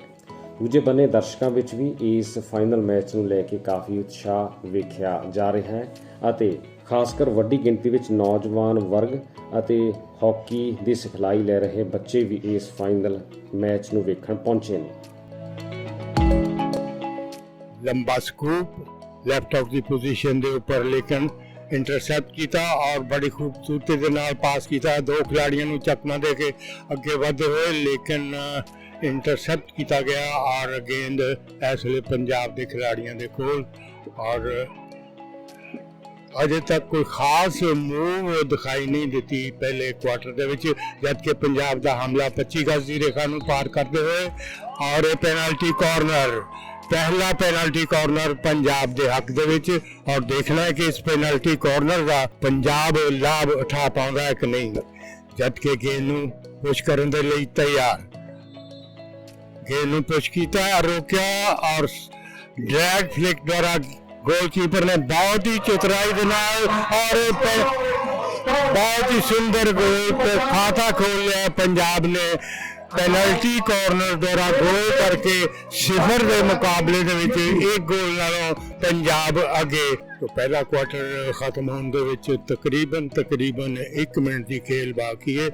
S4: ਦੂਜੇ ਬੰਨੇ ਦਰਸ਼ਕਾਂ ਵਿੱਚ ਵੀ ਇਸ ਫਾਈਨਲ ਮੈਚ ਨੂੰ ਲੈ ਕੇ ਕਾਫੀ ਉਤਸ਼ਾਹ ਵੇਖਿਆ ਜਾ ਰਿਹਾ ਹੈ ਅਤੇ ਖਾਸ ਕਰ ਵੱਡੀ ਗਿਣਤੀ ਵਿੱਚ ਨੌਜਵਾਨ ਵਰਗ ਅਤੇ ਹਾਕੀ ਦੀ ਸਿਖਲਾਈ ਲੈ ਰਹੇ ਬੱਚੇ ਵੀ ਇਸ ਫਾਈਨਲ ਮੈਚ ਨੂੰ ਵੇਖਣ ਪਹੁੰਚੇ ਨੇ।
S5: ਲੰਬਾ ਸਕੂਪ ਲੈਫਟ ਆਫ ਦੀ ਪੋਜੀਸ਼ਨ ਦੇ ਉੱਪਰ ਲੇਕਿਨ ਇੰਟਰਸੈਪਟ ਕੀਤਾ ਔਰ ਬੜੀ ਖੂਬਸੂਰਤੀ ਦੇ ਨਾਲ ਪਾਸ ਕੀਤਾ। ਦੋ ਖਿਡਾਰੀਆਂ ਨੂੰ ਚੱਕਮਾ ਦੇ ਕੇ ਅੱਗੇ ਵਧਦੇ ਹੋਏ ਲੇਕਿਨ ਇੰਟਰਸੈਪਟ ਕੀਤਾ ਗਿਆ ਔਰ ਗੇਂਦ ਇਸ ਵੇਲੇ ਪੰਜਾਬ ਦੇ ਖਿਡਾਰੀਆਂ ਦੇ ਕੋਲ। ਔਰ ਅਜੇ ਤੱਕ ਕੋਈ ਖਾਸ ਮੂਵ ਦਿਖਾਈ ਨਹੀਂ ਦਿੱਤੀ ਪਹਿਲੇ ਕੁਆਟਰ ਦੇ ਵਿੱਚ ਜਦ ਕਿ ਪੰਜਾਬ ਦਾ ਹਮਲਾ 25 ਗਜ਼ ਦੀ ਰੇਖਾ ਨੂੰ ਪਾਰ ਕਰਦੇ ਹੋਏ ਔਰ ਇਹ ਪੈਨਲਟੀ ਕਾਰਨਰ ਪਹਿਲਾ ਪੈਨਲਟੀ ਕਾਰਨਰ ਪੰਜਾਬ ਦੇ ਹੱਕ ਦੇ ਵਿੱਚ। ਔਰ ਦੇਖਣਾ ਹੈ ਕਿ ਇਸ ਪੈਨਲਟੀ ਕਾਰਨਰ ਦਾ ਪੰਜਾਬ ਲਾਭ ਉਠਾ ਪਾਉਂਦਾ ਹੈ ਕਿ ਨਹੀਂ ਜਦ ਕਿ ਗੇਂਦ ਨੂੰ ਪੁਸ਼ ਕਰਨ ਦੇ ਲਈ ਤਿਆਰ। ਗੇਂਦ ਨੂੰ ਪੁਸ਼ ਕੀਤਾ, ਰੋਕਿਆ ਔਰ ਡਰੈਗ ਫਲਿਕ ਦੁਆਰਾ ਗੋਲਕੀਪਰ ਨੇ ਬਹੁਤ ਹੀ ਚਤੁਰਾਈ ਦੇ ਨਾਲ ਔਰ ਬਹੁਤ ਹੀ ਸੁੰਦਰ ਗੋਲ ਤੇ ਖਾਤਾ ਖੋਲ ਲਿਆ। ਪੰਜਾਬ ਨੇ ਪੈਨਲਟੀ ਕਾਰਨਰ ਦੁਆਰਾ ਗੋਲ ਕਰਕੇ ਸਿਫਰ ਦੇ ਮੁਕਾਬਲੇ ਦੇ ਵਿੱਚ ਇੱਕ ਗੋਲ ਨਾਲੋਂ ਪੰਜਾਬ ਅੱਗੇ ਤੋਂ ਪਹਿਲਾ ਕੁਆਟਰ ਖਤਮ ਹੋਣ ਦੇ ਵਿੱਚ ਤਕਰੀਬਨ ਤਕਰੀਬਨ 1 ਮਿੰਟ ਦੀ ਖੇਲ ਬਾਕੀ ਹੈ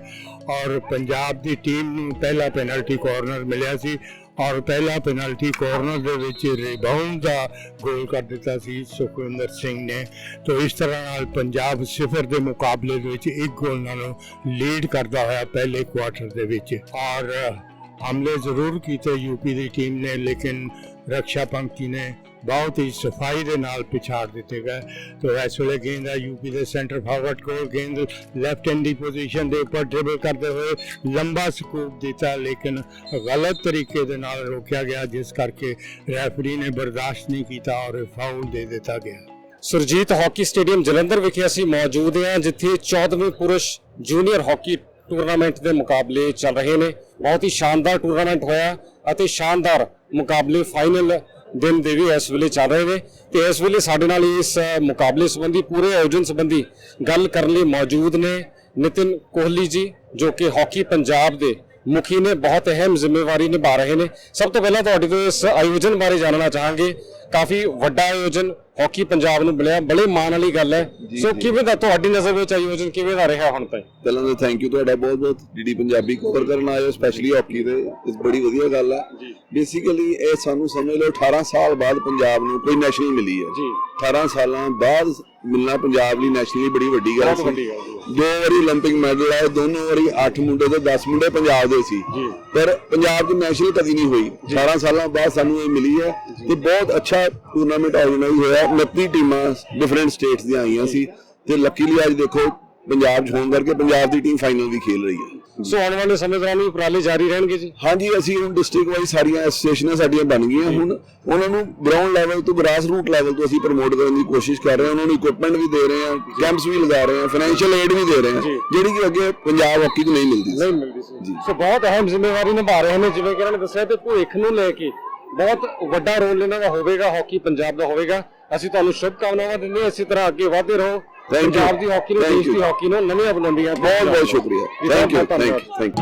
S5: ਔਰ ਪੰਜਾਬ ਦੀ ਟੀਮ ਨੂੰ ਪਹਿਲਾ ਪੈਨਲਟੀ ਕਾਰਨਰ ਮਿਲਿਆ ਸੀ। ਔਰ ਪਹਿਲਾ ਪੈਨਲਟੀ ਕਾਰਨਰ ਦੇ ਵਿੱਚ ਰਿਬਾਉਂਡ ਦਾ ਗੋਲ ਕਰ ਦਿੱਤਾ ਸੀ ਸੁਖਵਿੰਦਰ ਸਿੰਘ ਨੇ। ਤੋਂ ਇਸ ਤਰ੍ਹਾਂ ਨਾਲ ਪੰਜਾਬ ਸਿਫਰ ਦੇ ਮੁਕਾਬਲੇ ਦੇ ਵਿੱਚ ਇੱਕ ਗੋਲ ਨਾਲੋਂ ਲੀਡ ਕਰਦਾ ਹੋਇਆ ਪਹਿਲੇ ਕੁਆਟਰ ਦੇ ਵਿੱਚ। ਔਰ ਹਮਲੇ ਜ਼ਰੂਰ ਕੀਤੇ ਯੂਪੀ ਦੀ ਟੀਮ ਨੇ, ਲੇਕਿਨ ਰੱਖਿਆ ਪੰਕਤੀ ਨੇ ਬਹੁਤ ਹੀ ਸਫ਼ਾਈ ਦੇ ਨਾਲ ਪਿਛਾੜ ਦਿੱਤੇ ਗਏ। ਤੋ ਇਸ ਵੇਲੇ ਗੇਂਦ ਹੈ ਯੂਪੀ ਦੇ ਸੈਂਟਰ ਫਾਰਵਰਡ ਕੋਲ ਗੇਂਦ ਲੈਫਟ ਹੈਂਡ ਦੀ ਪੋਜੀਸ਼ਨ ਦੇ ਉੱਪਰ ਡ੍ਰਿਬਲ ਕਰਦੇ ਹੋਏ ਲੰਬਾ ਸਕੂਪ ਦਿੱਤਾ, ਲੇਕਿਨ ਗਲਤ ਤਰੀਕੇ ਦੇ ਨਾਲ ਰੋਕਿਆ ਗਿਆ, ਜਿਸ ਕਰਕੇ ਰੈਫਰੀ ਨੇ ਬਰਦਾਸ਼ਤ ਨਹੀਂ ਕੀਤਾ ਔਰ ਫਾਉਲ ਦੇ ਦਿੱਤਾ ਗਿਆ।
S1: ਸੁਰਜੀਤ, ਹਾਕੀ ਸਟੇਡੀਅਮ ਜਲੰਧਰ ਵਿਖੇ ਅਸੀਂ ਮੌਜੂਦ ਹਾਂ, ਜਿੱਥੇ 14ਵੇਂ ਪੁਰਸ਼ ਜੂਨੀਅਰ ਹਾਕੀ ਟੂਰਨਾਮੈਂਟ ਦੇ ਮੁਕਾਬਲੇ ਚੱਲ ਰਹੇ ਨੇ। ਬਹੁਤ ਹੀ ਸ਼ਾਨਦਾਰ ਟੂਰਨਾਮੈਂਟ ਹੋਇਆ ਅਤੇ ਸ਼ਾਨਦਾਰ ਮੁਕਾਬਲੇ ਫਾਈਨਲ ਦਿਨ ਦੇ ਵੀ ਇਸ ਵੇਲੇ ਚੱਲ ਰਹੇ ਨੇ ਤੇ ਇਸ ਵੇਲੇ ਸਾਡੇ ਨਾਲ ਇਸ ਮੁਕਾਬਲੇ ਸੰਬੰਧੀ, ਪੂਰੇ ਆਯੋਜਨ ਸੰਬੰਧੀ ਗੱਲ ਕਰਨ ਲਈ ਮੌਜੂਦ ਨੇ ਨਿਤਿਨ ਕੋਹਲੀ ਜੀ, ਜੋ ਕਿ ਹਾਕੀ ਪੰਜਾਬ ਦੇ ਮੁਖੀ ਨੇ, ਬਹੁਤ ਅਹਿਮ ਜ਼ਿੰਮੇਵਾਰੀ ਨਿਭਾ ਰਹੇ ਨੇ। ਸਭ ਤੋਂ ਪਹਿਲਾਂ ਤੁਹਾਡੇ ਤੋਂ ਇਸ ਆਯੋਜਨ ਬਾਰੇ ਜਾਣਨਾ ਚਾਹਾਂਗੇ। ਕਾਫੀ ਵੱਡਾ ਆਯੋਜਨ ਹਾਕੀ ਪੰਜਾਬ ਨੂੰ ਮਿਲਿਆ ਬੜੇ ਮਾਣ ਵਾਲੀ ਗੱਲ ਹੈ। ਸੋ ਕਿਵੇਂ ਦਾ ਤੁਹਾਡੀ ਨਜ਼ਰ ਵਿੱਚ ਆਯੋਜਨ ਕਿਵੇਂ ਦਾ ਰਿਹਾ ਹੁਣ ਤਾਈਂ?
S6: ਪਹਿਲਾਂ ਤਾਂ ਥੈਂਕ ਯੂ ਤੁਹਾਡਾ ਬਹੁਤ ਬਹੁਤ। ਡੀਡੀ ਪੰਜਾਬੀ ਕਵਰ ਕਰਨ ਆਏ ਹੋ ਸਪੈਸ਼ਲੀ ਹਾਕੀ ਦੇ। ਇਸ ਬੜੀ ਵਧੀਆ ਗੱਲ ਹੈ। ਬੇਸਿਕਲੀ ਇਹ ਸਾਨੂੰ ਸਮਝ ਲਓ 18 ਸਾਲ ਬਾਅਦ ਪੰਜਾਬ ਨੂੰ ਕੋਈ ਨੈਸ਼ਨਲ ਮਿਲੀ ਹੈ।
S1: ਜੀ।
S6: 18 ਸਾਲਾਂ ਬਾਅਦ ਮਿਲਣਾ ਪੰਜਾਬ ਲਈ ਨੈਸ਼ਨਲੀ ਬੜੀ ਵੱਡੀ ਗੱਲ
S1: ਬਹੁਤ ਵੱਡੀ
S6: ਸੀ
S1: ਗੱਲ ਜੀ
S6: ਦੋ ਵਾਰੀ 올림픽 ਮੈਡਲ ਆਏ ਦੋਨੋਂ ਵਾਰੀ 8 ਮੁੰਡੇ ਤੇ 10 ਮੁੰਡੇ ਪੰਜਾਬ ਦੇ ਸੀ
S1: ਜੀ
S6: ਪਰ ਪੰਜਾਬ ਦੀ ਨੈਸ਼ਨਲ ਕਦੀ ਨਹੀਂ ਹੋਈ 18 ਸਾਲਾਂ ਬਾਅਦ ਸਾਨੂੰ ਇਹ ਮਿਲੀ ਹੈ ਤੇ ਬਹੁਤ ਅੱਛਾ ਟੂਰਨਾਮੈਂਟ ਆਰਗੇਨਾਈਜ਼ ਹੋਇਆ 29 ਟੀਮਾਂ ਡਿਫਰੈਂਟ ਸਟੇਟਸ ਦੀਆਂ ਆਈਆਂ ਸੀ ਤੇ ਲੱਕੀਲੀ ਅੱਜ ਦੇਖੋ ਪੰਜਾਬ 'ਚ ਹੋਣ ਕਰਕੇ ਪੰਜਾਬ ਦੀ ਟੀਮ ਫਾਈਨਲ ਵੀ ਖੇਲ ਰਹੀ ਹੈ
S1: ਸੋ ਆਉਣ ਵਾਲੇ ਸਮੇਂ ਦੌਰਾਨ ਵੀ ਉਪਰਾਲੇ ਜਾਰੀ ਰਹਿਣਗੇ ਜੀ?
S6: ਹਾਂਜੀ ਅਸੀਂ ਹੁਣ ਡਿਸਟ੍ਰਿਕਟ ਵਾਈਜ਼ ਸਾਰੀਆਂ ਐਸੋਸੀਏਸ਼ਨਾਂ ਸਾਡੀਆਂ ਬਣ ਗਈਆਂ ਹੁਣ। ਉਹਨਾਂ ਨੂੰ ਗਰਾਊਂਡ ਲੈਵਲ ਤੋਂ ਗ੍ਰਾਸ ਰੂਟ ਲੈਵਲ ਤੋਂ ਅਸੀਂ ਪ੍ਰਮੋਟ ਕਰਨ ਦੀ ਕੋਸ਼ਿਸ਼ ਕਰ ਰਹੇ ਹਾਂ। ਉਹਨਾਂ ਨੂੰ ਇਕਵਿਪਮੈਂਟ ਵੀ ਦੇ ਰਹੇ ਹਾਂ ਕੈਂਪਸ ਵੀ ਲਗਾ ਰਹੇ ਹਾਂ ਫਾਈਨੈਂਸ਼ੀਅਲ ਏਡ ਵੀ ਦੇ ਰਹੇ ਹਾਂ। ਜਿਹੜੀ ਕਿ ਅੱਗੇ ਪੰਜਾਬ ਹਾਕੀ 'ਚ ਨਹੀਂ ਮਿਲਦੀ ਸੀ।
S1: ਨਹੀਂ ਮਿਲਦੀ ਸੀ। ਸੋ ਬਹੁਤ ਅਹਿਮ ਜ਼ਿੰਮੇਵਾਰੀ ਨਿਭਾ ਰਹੇ ਨੇ। ਜਿਵੇਂ ਕਿ ਇਹਨਾਂ ਨੇ ਦੱਸਿਆ ਤੇ ਭਵਿੱਖ ਨੂੰ ਲੈ ਕੇ ਬਹੁਤ ਵੱਡਾ ਰੋਲ ਇਹਨਾਂ ਦਾ ਹੋਵੇਗਾ। ਹਾਕੀ ਪੰਜਾਬ ਦਾ ਹੋਵੇਗਾ। ਅਸੀਂ ਤੁਹਾਨੂੰ ਸ਼ੁਭ ਕਾਮਨਾਵਾਂ ਦਿੰਦੇ ਹਾਂ। ਇਸੇ ਤਰ੍ਹਾਂ ਅੱਗੇ ਵਧਦੇ ਰਹੋ. ਪੰਜਾਬ ਦੀ ਹਾਕੀ ਨੂੰ ਦੇਸ਼ ਦੀ. ਹਾਕੀ ਨੂੰ ਨਵੀਆਂ ਬੁਲੰਦੀਆਂ
S6: ਬਹੁਤ ਬਹੁਤ। ਸ਼ੁਕਰੀਆ thank
S1: you
S6: thank. You thank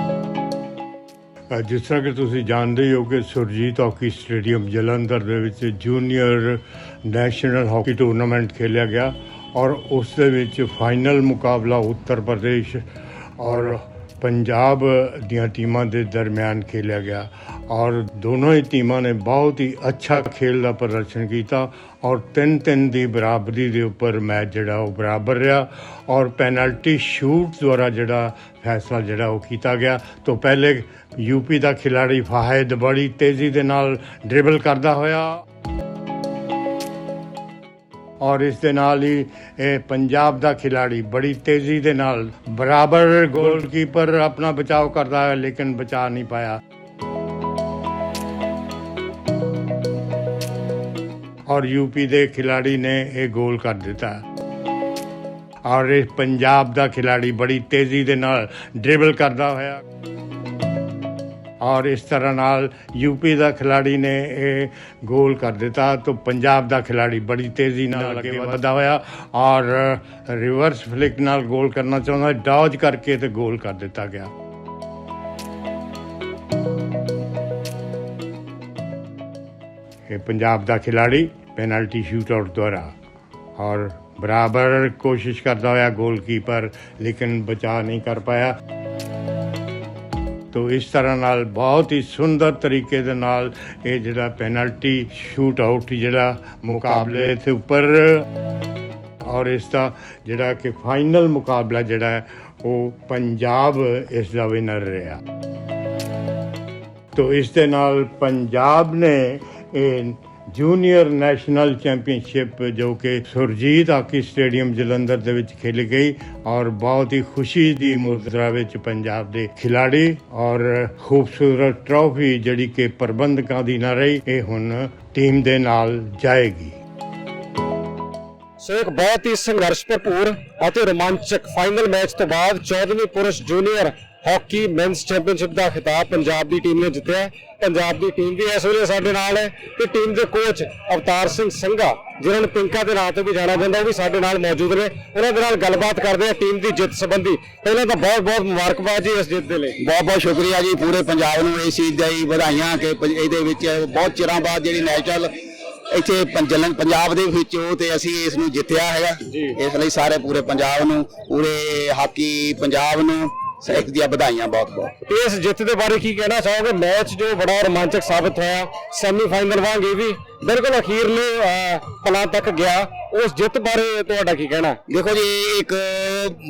S5: you ਜਿਸ ਤਰ੍ਹਾਂ ਕਿ ਤੁਸੀਂ ਜਾਣਦੇ ਹੀ ਕਿ ਸੁਰਜੀਤ ਹਾਕੀ ਸਟੇਡੀਅਮ ਜਲੰਧਰ ਦੇ ਵਿੱਚ ਜੂਨੀਅਰ ਨੈਸ਼ਨਲ ਹਾਕੀ ਟੂਰਨਾਮੈਂਟ ਖੇਲਿਆ ਗਿਆ ਔਰ ਉਸ ਦੇ ਵਿੱਚ ਫਾਈਨਲ ਮੁਕਾਬਲਾ ਉੱਤਰ ਪ੍ਰਦੇਸ਼ ਔਰ ਪੰਜਾਬ ਦੀਆਂ ਟੀਮਾਂ ਦੇ ਦਰਮਿਆਨ ਖੇਲਿਆ ਗਿਆ ਔਰ ਦੋਨੋਂ ਹੀ ਟੀਮਾਂ ਨੇ ਬਹੁਤ ਹੀ ਅੱਛਾ ਖੇਲ ਦਾ ਪ੍ਰਦਰਸ਼ਨ ਕੀਤਾ ਔਰ ਤਿੰਨ ਤਿੰਨ ਦੀ ਬਰਾਬਰੀ ਦੇ ਉੱਪਰ ਮੈਚ ਜਿਹੜਾ ਉਹ ਬਰਾਬਰ ਰਿਹਾ ਔਰ ਪੈਨਲਟੀ ਸ਼ੂਟ ਦੁਆਰਾ ਜਿਹੜਾ ਫੈਸਲਾ ਜਿਹੜਾ ਉਹ ਕੀਤਾ ਗਿਆ। ਤੋਂ ਪਹਿਲੇ ਯੂਪੀ ਦਾ ਖਿਡਾਰੀ ਫਾਹਿਦ ਬੜੀ ਤੇਜ਼ੀ ਦੇ ਨਾਲ ਡ੍ਰਿਬਲ ਕਰਦਾ ਹੋਇਆ ਔਰ ਇਸ ਦੇ ਨਾਲ ਹੀ ਇਹ ਪੰਜਾਬ ਦਾ ਖਿਡਾਰੀ ਬੜੀ ਤੇਜ਼ੀ ਦੇ ਨਾਲ ਬਰਾਬਰ ਗੋਲਕੀਪਰ ਆਪਣਾ ਬਚਾਅ ਕਰਦਾ ਹੈ ਲੇਕਿਨ ਬਚਾ ਨਹੀਂ ਪਾਇਆ। ਔਰ ਯੂਪੀ ਦੇ ਖਿਡਾਰੀ ਨੇ ਇਹ ਗੋਲ ਕਰ ਦਿੱਤਾ। ਔਰ ਇਹ ਪੰਜਾਬ ਦਾ ਖਿਡਾਰੀ ਬੜੀ ਤੇਜ਼ੀ ਦੇ ਨਾਲ ਡ੍ਰਿਬਲ ਕਰਦਾ ਹੋਇਆ। ਔਰ ਇਸ ਤਰ੍ਹਾਂ ਨਾਲ ਯੂਪੀ ਦਾ ਖਿਡਾਰੀ ਨੇ ਇਹ ਗੋਲ ਕਰ ਦਿੱਤਾ ਤਾਂ ਪੰਜਾਬ ਦਾ ਖਿਡਾਰੀ ਬੜੀ ਤੇਜ਼ੀ ਨਾਲ ਅੱਗੇ ਵਧਦਾ ਹੋਇਆ। ਔਰ ਰਿਵਰਸ ਫਲਿਕ ਨਾਲ ਗੋਲ ਕਰਨਾ ਚਾਹੁੰਦਾ ਡੌਜ ਕਰਕੇ ਤੇ ਗੋਲ ਕਰ ਦਿੱਤਾ ਗਿਆ। ਇਹ ਪੰਜਾਬ ਦਾ ਖਿਡਾਰੀ ਪੈਨਲਟੀ ਸ਼ੂਟਆਊਟ ਦੁਆਰਾ। ਔਰ ਬਰਾਬਰ ਕੋਸ਼ਿਸ਼ ਕਰਦਾ ਹੋਇਆ ਗੋਲਕੀਪਰ ਲੇਕਿਨ ਬਚਾ ਨਹੀਂ ਕਰ ਪਾਇਆ। ਤੋ ਇਸ ਤਰ੍ਹਾਂ ਨਾਲ ਬਹੁਤ ਹੀ ਸੁੰਦਰ ਤਰੀਕੇ ਦੇ ਨਾਲ ਇਹ ਜਿਹੜਾ ਪੈਨਲਟੀ ਸ਼ੂਟ ਆਊਟ ਜਿਹੜਾ ਮੁਕਾਬਲੇ ਦੇ ਉੱਪਰ ਔਰ ਇਸ ਦਾ ਜਿਹੜਾ ਕਿ ਫਾਈਨਲ ਮੁਕਾਬਲਾ ਜਿਹੜਾ ਹੈ, ਉਹ ਪੰਜਾਬ ਇਸ ਦਾ ਵਿਨਰ ਰਿਹਾ। ਤੋ ਇਸ ਦੇ ਨਾਲ ਪੰਜਾਬ ਨੇ ਜੂਨੀਅਰ ਨੈਸ਼ਨਲ ਚੈਂਪੀਅਨਸ਼ਿਪ ਜੋ ਕਿ ਸੁਰਜੀਤ ਹਾਕੀ ਸਟੇਡੀਅਮ ਜਲੰਧਰ ਦੇ ਵਿੱਚ ਖੇਲੀ ਗਈ ਔਰ ਬਹੁਤ ਹੀ ਖੁਸ਼ੀ ਦੀ ਮੁਦਰਾ ਵਿੱਚ ਪੰਜਾਬ ਦੇ ਖਿਡਾਰੀ ਔਰ ਖੂਬਸੂਰਤ ਟਰੋਫੀ ਜਿਹੜੀ ਕਿ ਪ੍ਰਬੰਧਕਾਂ ਦੀ ਨਾ ਰਹੀ, ਇਹ ਹੁਣ ਟੀਮ ਦੇ ਨਾਲ ਜਾਏਗੀ।
S1: ਸੋ ਇੱਕ ਬਹੁਤ ਹੀ ਸੰਘਰਸ਼ ਭਰਪੂਰ ਅਤੇ ਰੋਮਾਂਚਕ ਫਾਈਨਲ ਮੈਚ ਤੋਂ ਬਾਅਦ 14ਵੀਂ ਪੁਰਸ਼ ਜੂਨੀਅਰ ਹਾਕੀ ਮੈਨਸ ਚੈਂਪੀਅਨਸ਼ਿਪ ਦਾ ਖਿਤਾਬ ਪੰਜਾਬ ਦੀ ਟੀਮ ਨੇ ਜਿੱਤਿਆ। ਪੰਜਾਬ ਦੀ ਟੀਮ ਵੀ ਇਸ ਵੇਲੇ ਸਾਡੇ ਨਾਲ ਹੈ ਤੇ ਟੀਮ ਦੇ ਕੋਚ ਅਵਤਾਰ ਸਿੰਘ ਸੰਘਾ ਜਿਨ੍ਹਾਂ ਨੂੰ ਪਿੰਕਾ ਦੇ ਨਾਂ ਤੋਂ ਵੀ ਜਾਣਿਆ ਜਾਂਦਾ ਉਹ ਵੀ ਸਾਡੇ ਨਾਲ ਮੌਜੂਦ ਨੇ। ਉਹਨਾਂ ਦੇ ਨਾਲ ਗੱਲਬਾਤ ਕਰਦੇ ਆ ਟੀਮ ਦੀ ਜਿੱਤ ਸੰਬੰਧੀ। ਪਹਿਲਾਂ ਤਾਂ ਬਹੁਤ ਬਹੁਤ ਮੁਬਾਰਕਬਾਦ ਜੀ ਇਸ ਜਿੱਤ ਦੇ ਲਈ।
S7: ਬਹੁਤ ਬਹੁਤ ਸ਼ੁਕਰੀਆ ਜੀ ਪੂਰੇ ਪੰਜਾਬ ਨੂੰ ਇਸ ਚੀਜ਼ ਦੀ ਵਧਾਈਆਂ ਕਿ ਇਹਦੇ ਵਿੱਚ ਬਹੁਤ ਚਿਰਾਂ ਬਾਅਦ ਜਿਹੜੀ ਨੈਸ਼ਨਲ ਇੱਥੇ ਪੰਜਲਨ ਪੰਜਾਬ ਦੇ ਵਿੱਚ ਉਹ ਤੇ ਅਸੀਂ ਇਸ ਨੂੰ ਜਿੱਤਿਆ ਹੈਗਾ। ਇਸ ਲਈ ਸਾਰੇ ਪੂਰੇ ਪੰਜਾਬ ਨੂੰ ਪੂਰੇ ਹਾਕੀ ਪੰਜਾਬ ਨੂੰ ਇੱਕ ਦੀਆਂ ਵਧਾਈਆਂ ਬਹੁਤ ਬਹੁਤ।
S1: ਇਸ ਜਿੱਤ ਦੇ ਬਾਰੇ ਕੀ ਕਹਿਣਾ ਚਾਹੋਗੇ? ਮੈਚ ਜੋ ਬੜਾ ਰੋਮਾਂਚਕ ਸਾਬਤ ਹੋਇਆ ਸੈਮੀਫਾਈਨਲ ਵਾਂਗ ਇਹ ਵੀ ਬਿਲਕੁਲ ਅਖੀਰਲੇ ਅਹ, ਪਲਾਂ ਤੱਕ ਗਿਆ। ਉਸ ਜਿੱਤ ਬਾਰੇ ਤੁਹਾਡਾ ਕੀ ਕਹਿਣਾ?
S7: ਦੇਖੋ ਜੀ ਇੱਕ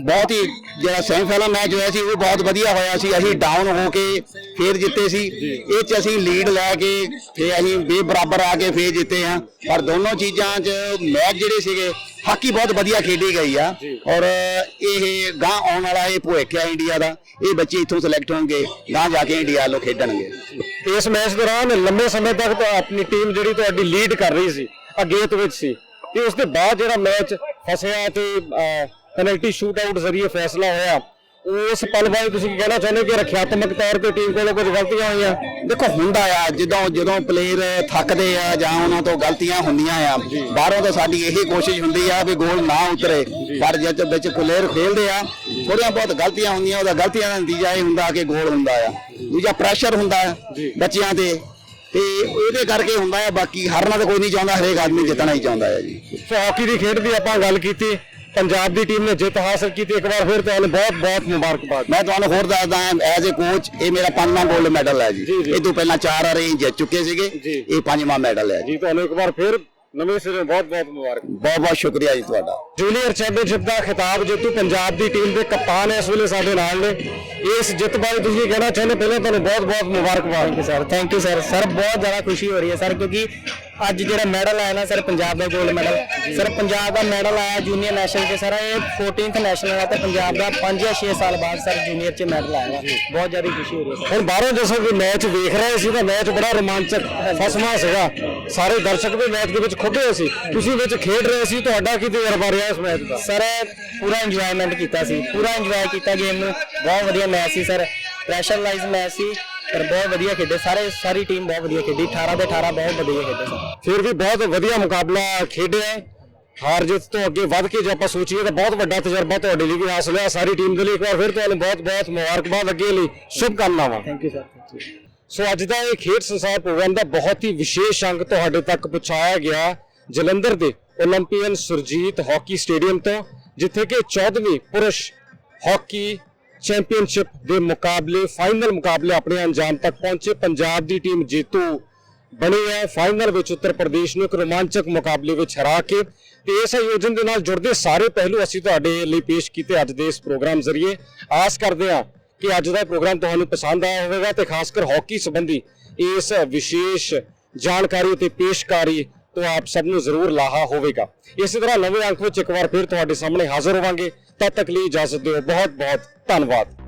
S7: ਬਹੁਤ ਹੀ ਜਿਹੜਾ ਸੈਮੀਫਾਈਨਲ ਮੈਚ ਹੋਇਆ ਸੀ ਉਹ ਬਹੁਤ ਵਧੀਆ ਹੋਇਆ ਸੀ। ਅਸੀਂ ਡਾਊਨ ਹੋ ਕੇ ਫੇਰ ਜਿੱਤੇ ਸੀ। ਇਹ ਚ ਅਸੀਂ ਲੀਡ ਲੈ ਕੇ ਫੇਰ ਅਸੀਂ ਬੇਬਰਾਬਰ ਆ ਕੇ ਫੇਰ ਜਿੱਤੇ ਹਾਂ। ਪਰ ਦੋਨੋਂ ਚੀਜ਼ਾਂ 'ਚ ਮੈਚ ਜਿਹੜੇ ਸੀਗੇ ਹਾਕੀ ਬਹੁਤ ਵਧੀਆ ਖੇਡੀ ਗਈ ਆ। ਔਰ ਇਹ ਗਾਂ ਆਉਣ ਵਾਲਾ ਇਹ ਭੁੱਖ ਆ ਇੰਡੀਆ ਦਾ। ਇਹ ਬੱਚੇ ਇੱਥੋਂ ਸਿਲੈਕਟ ਹੋਣਗੇ ਗਾਂ ਜਾ ਕੇ ਇੰਡੀਆ ਵੱਲੋਂ ਖੇਡਣਗੇ।
S1: ਇਸ ਮੈਚ ਦੌਰਾਨ ਲੰਬੇ ਸਮੇਂ ਤੱਕ ਆਪਣੀ ਟੀਮ ਜਿਹੜੀ ਤੁਹਾਡੀ ਲੀਡ ਕਰ ਰਹੀ ਸੀ ਅਗੇਤ ਵਿੱਚ ਸੀ। ਤੇ ਉਸ ਦੇ ਬਾਅਦ ਜਿਹੜਾ ਮੈਚ ਫਸਿਆ ਤੇ ਪੈਨਲਟੀ ਸ਼ੂਟ ਆਊਟ ਜ਼ਰੀਏ ਫੈਸਲਾ ਹੋਇਆ ਉਸ ਪਲ ਬਾਰੇ ਤੁਸੀਂ ਕੀ ਕਹਿਣਾ ਚਾਹੁੰਦੇ ਕਿ ਰੱਖਿਆਤਮਕ ਤੌਰ ਤੇ ਟੀਮ ਕੋਲੋਂ ਕੁਝ ਗਲਤੀਆਂ ਹੋਈਆਂ?
S7: ਦੇਖੋ ਹੁੰਦਾ ਆ ਜਦੋਂ ਜਦੋਂ ਪਲੇਅਰ ਥੱਕਦੇ ਆ ਜਾਂ ਉਹਨਾਂ ਤੋਂ ਗਲਤੀਆਂ ਹੁੰਦੀਆਂ ਆ ਬਾਹਰੋਂ ਤਾਂ ਸਾਡੀ ਇਹੀ ਕੋਸ਼ਿਸ਼ ਹੁੰਦੀ ਆ ਵੀ ਗੋਲ ਨਾ ਉਤਰੇ। ਪਰ ਜਦ ਵਿੱਚ ਪਲੇਅਰ ਖੇਲਦੇ ਆ ਥੋੜੀਆਂ ਬਹੁਤ ਗਲਤੀਆਂ ਹੁੰਦੀਆਂ ਉਹਦਾ ਗਲਤੀਆਂ ਦਾ ਨਤੀਜਾ ਇਹ ਹੁੰਦਾ ਕਿ ਗੋਲ ਹੁੰਦਾ ਆ। ਦੂਜਾ ਪ੍ਰੈਸ਼ਰ ਹੁੰਦਾ ਬੱਚਿਆਂ ਤੇ। ਤੇ ਇਹਦੇ ਕਰਕੇ ਹੁੰਦਾ ਆ ਬਾਕੀ ਹਾਰਨਾ ਤਾਂ ਕੋਈ ਨਹੀਂ ਚਾਹੁੰਦਾ ਹਰੇਕ ਆਦਮੀ ਜਿੱਤਣਾ ਹੀ ਚਾਹੁੰਦਾ ਹੈ ਜੀ
S1: ਸੋ ਹਾਕੀ ਦੀ ਖੇਡ ਦੀ ਆਪਾਂ ਗੱਲ ਕੀਤੀ ਪੰਜਾਬ ਦੀ ਟੀਮ ਨੇ ਜਿੱਤ ਹਾਸਲ ਕੀਤੀ ਇੱਕ ਵਾਰ ਫਿਰ ਤੁਹਾਨੂੰ ਬਹੁਤ ਬਹੁਤ ਮੁਬਾਰਕਬਾਦ
S7: ਮੈਂ ਤੁਹਾਨੂੰ ਹੋਰ ਦੱਸਦਾ ਐਜ਼ ਅ ਕੋਚ ਇਹ ਮੇਰਾ ਪੰਜਵਾਂ 골ਡ ਮੈਡਲ ਹੈ ਜੀ। ਇਹ ਤੋਂ ਪਹਿਲਾਂ ਚਾਰ ਵਾਰੀ ਜਿੱਤ ਚੁੱਕੇ ਸੀਗੇ। ਇਹ ਪੰਜਵਾਂ ਮੈਡਲ ਹੈ ਜੀ
S1: ਤੁਹਾਨੂੰ ਇੱਕ ਵਾਰ ਫਿਰ ਨਵੇਂ ਸਿਰੇ ਬਹੁਤ ਬਹੁਤ ਮੁਬਾਰਕ।
S7: ਬਹੁਤ ਬਹੁਤ ਸ਼ੁਕਰੀਆ ਜੀ ਤੁਹਾਡਾ।
S1: ਜੂਨੀਅਰ ਚੈਂਪੀਅਨਸ਼ਿਪ ਦਾ ਖਿਤਾਬ ਜੇਤੂ ਪੰਜਾਬ ਦੀ ਟੀਮ ਦੇ ਕਪਤਾਨ ਇਸ ਵੇਲੇ ਸਾਡੇ ਨਾਲ ਨੇ। ਇਸ ਜਿੱਤ ਬਾਰੇ ਤੁਸੀਂ ਕਹਿਣਾ ਚਾਹੁੰਦੇ? ਪਹਿਲਾਂ ਤੁਹਾਨੂੰ ਬਹੁਤ ਬਹੁਤ ਮੁਬਾਰਕਬਾਦ
S8: sir thank you sir sir ਬਹੁਤ ਜ਼ਿਆਦਾ ਖੁਸ਼ੀ ਹੋ ਰਹੀ ਹੈ ਸਰ ਕਿਉਂਕਿ ਅੱਜ ਜਿਹੜਾ ਮੈਡਲ ਆਇਆ ਨਾ ਸਰ ਪੰਜਾਬ ਦਾ 골ਡ ਮੈਡਲ ਸਰ ਪੰਜਾਬ ਦਾ ਮੈਡਲ ਆਇਆ ਜੂਨੀਅਰ ਨੈਸ਼ਨਲ 'ਚ ਸਰ ਇਹ 14th ਨੈਸ਼ਨਲ ਹੈ ਤੇ ਪੰਜਾਬ ਦਾ 5 ਜਾਂ 6 ਸਾਲ ਬਾਅਦ ਸਰ ਜੂਨੀਅਰ 'ਚ ਮੈਡਲ ਆਇਆ। ਬਹੁਤ ਜ਼ਿਆਦਾ ਖੁਸ਼ੀ ਹੋ ਰਹੀ ਹੈ
S1: ਹੁਣ ਬਾਹਰੋਂ ਜਿਵੇਂ ਕਿ ਮੈਚ ਵੇਖ ਰਹੇ ਸੀ ਤਾਂ ਮੈਚ ਬੜਾ ਰੋਮਾਂਚਕ ਫਸਮਾ ਸੀਗਾ। ਸਾਰੇ ਦਰਸ਼ਕ ਵੀ ਮੈਚ ਦੇ ਵਿੱਚ ਹੋਏ ਸੀ। ਤੁਸੀਂ ਵਿੱਚ ਖੇਡ ਰਹੇ ਸੀ ਤੁਹਾਡਾ ਕੀ ਤਜਰਬਾ ਰਿਹਾ ਇਸ ਮੈਚ ਦਾ?
S8: ਸਰ ਪੂਰਾ ਇੰਜੋਇਮੈਂਟ ਕੀਤਾ ਸੀ। ਪੂਰਾ ਇੰਜੋਏ ਕੀਤਾ ਗੇਮ ਨੂੰ। ਬਹੁਤ ਵਧੀਆ ਮੈਚ ਸੀ ਸਰ। ਪ੍ਰੈਸ਼ਰਲਾਈਜ਼ ਮੈਚ ਸੀ ਪਰ ਬਹੁਤ ਵਧੀਆ ਖੇਡੇ। ਸਾਰੇ ਸਾਰੀ ਟੀਮ ਬਹੁਤ ਵਧੀਆ ਖੇਡੀ। 18 ਦੇ 18 ਬਹੁਤ ਵਧੀਆ ਖੇਡੇ ਸਰ।
S1: ਫਿਰ ਵੀ ਬਹੁਤ ਵਧੀਆ ਮੁਕਾਬਲਾ ਖੇਡਿਆ। ਹਾਰ ਜਿੱਤ ਤੋਂ ਅੱਗੇ ਵੱਧ ਕੇ ਜੇ ਆਪਾਂ ਸੋਚੀਏ ਤਾਂ ਬਹੁਤ ਵੱਡਾ ਤਜਰਬਾ ਤੁਹਾਡੇ ਲਈ ਵੀ ਹਾਸਲ ਹੋਇਆ। ਸਾਰੀ ਟੀਮ ਦੇ ਲਈ ਇੱਕ ਵਾਰ ਫਿਰ ਤੁਹਾਨੂੰ ਬਹੁਤ ਬਹੁਤ ਮੁਬਾਰਕਬਾਦ ਅੱਗੇ ਲਈ। ਸ਼ੁਭ ਕਾਮਨਾਵਾਂ
S8: ਥੈਂਕ ਯੂ ਸਰ
S1: ਸੋ ਅੱਜ ਦਾ ਇਹ ਖੇਡ ਸੰਸਾਰ ਪ੍ਰੋਗਰਾਮ ਦਾ ਬਹੁਤ ਹੀ ਵਿਸ਼ੇਸ਼ ਅੰਗ ਤੁਹਾਡੇ ਤੱਕ ਪਹੁੰਚਾਇਆ ਗਿਆ ਜਲੰਧਰ ਦੇ 올림픽ਨ ਸੁਰਜੀਤ ਹਾਕੀ ਸਟੇਡੀਅਮ ਤੋਂ, ਜਿੱਥੇ ਕਿ 14ਵੀਂ ਪੁਰਸ਼ ਹਾਕੀ ਚੈਂਪੀਅਨਸ਼ਿਪ ਦੇ ਮੁਕਾਬਲੇ, ਫਾਈਨਲ ਮੁਕਾਬਲੇ ਆਪਣੇ ਅੰਜਾਮ ਤੱਕ ਪਹੁੰਚੇ। ਪੰਜਾਬ ਦੀ ਟੀਮ ਜੇਤੂ ਬਣੀ ਹੈ। ਫਾਈਨਲ ਵਿੱਚ ਉੱਤਰ ਪ੍ਰਦੇਸ਼ ਨੂੰ ਇੱਕ ਰੋਮਾਂਚਕ ਮੁਕਾਬਲੇ ਵਿੱਚ ਹਰਾ ਕੇ ਤੇ ਇਸ ਆਯੋਜਨ ਦੇ ਨਾਲ ਜੁੜਦੇ ਸਾਰੇ ਪਹਿਲੂ ਅਸੀਂ ਤੁਹਾਡੇ ਲਈ ਪੇਸ਼ ਕੀਤੇ ਅੱਜ ਦੇ ਇਸ ਪ੍ਰੋਗਰਾਮ ਜ਼ਰੀਏ। ਆਸ ਕਰਦੇ ਹਾਂ ਕਿ ਅੱਜ ਦਾ ਪ੍ਰੋਗਰਾਮ ਤੁਹਾਨੂੰ ਪਸੰਦ ਆਇਆ ਹੋਵੇਗਾ ਤੇ ਖਾਸ ਕਰ ਹਾਕੀ ਸੰਬੰਧੀ ਇਸ ਵਿਸ਼ੇਸ਼ ਜਾਣਕਾਰੀ ਤੇ ਪੇਸ਼ਕਾਰੀ ਤੋਂ ਆਪ ਸਭ ਨੂੰ ਜ਼ਰੂਰ ਲਾਹਾ ਹੋਵੇਗਾ। ਇਸੇ ਤਰ੍ਹਾਂ ਨਵੇਂ ਅੰਕ ਵਿੱਚ ਇੱਕ ਵਾਰ ਫਿਰ ਤੁਹਾਡੇ ਸਾਹਮਣੇ ਹਾਜ਼ਰ ਹੋਵਾਂਗੇ। ਤਦ ਤੱਕ ਲਈ ਇਜਾਜ਼ਤ ਦਿਓ। ਬਹੁਤ ਬਹੁਤ ਧੰਨਵਾਦ।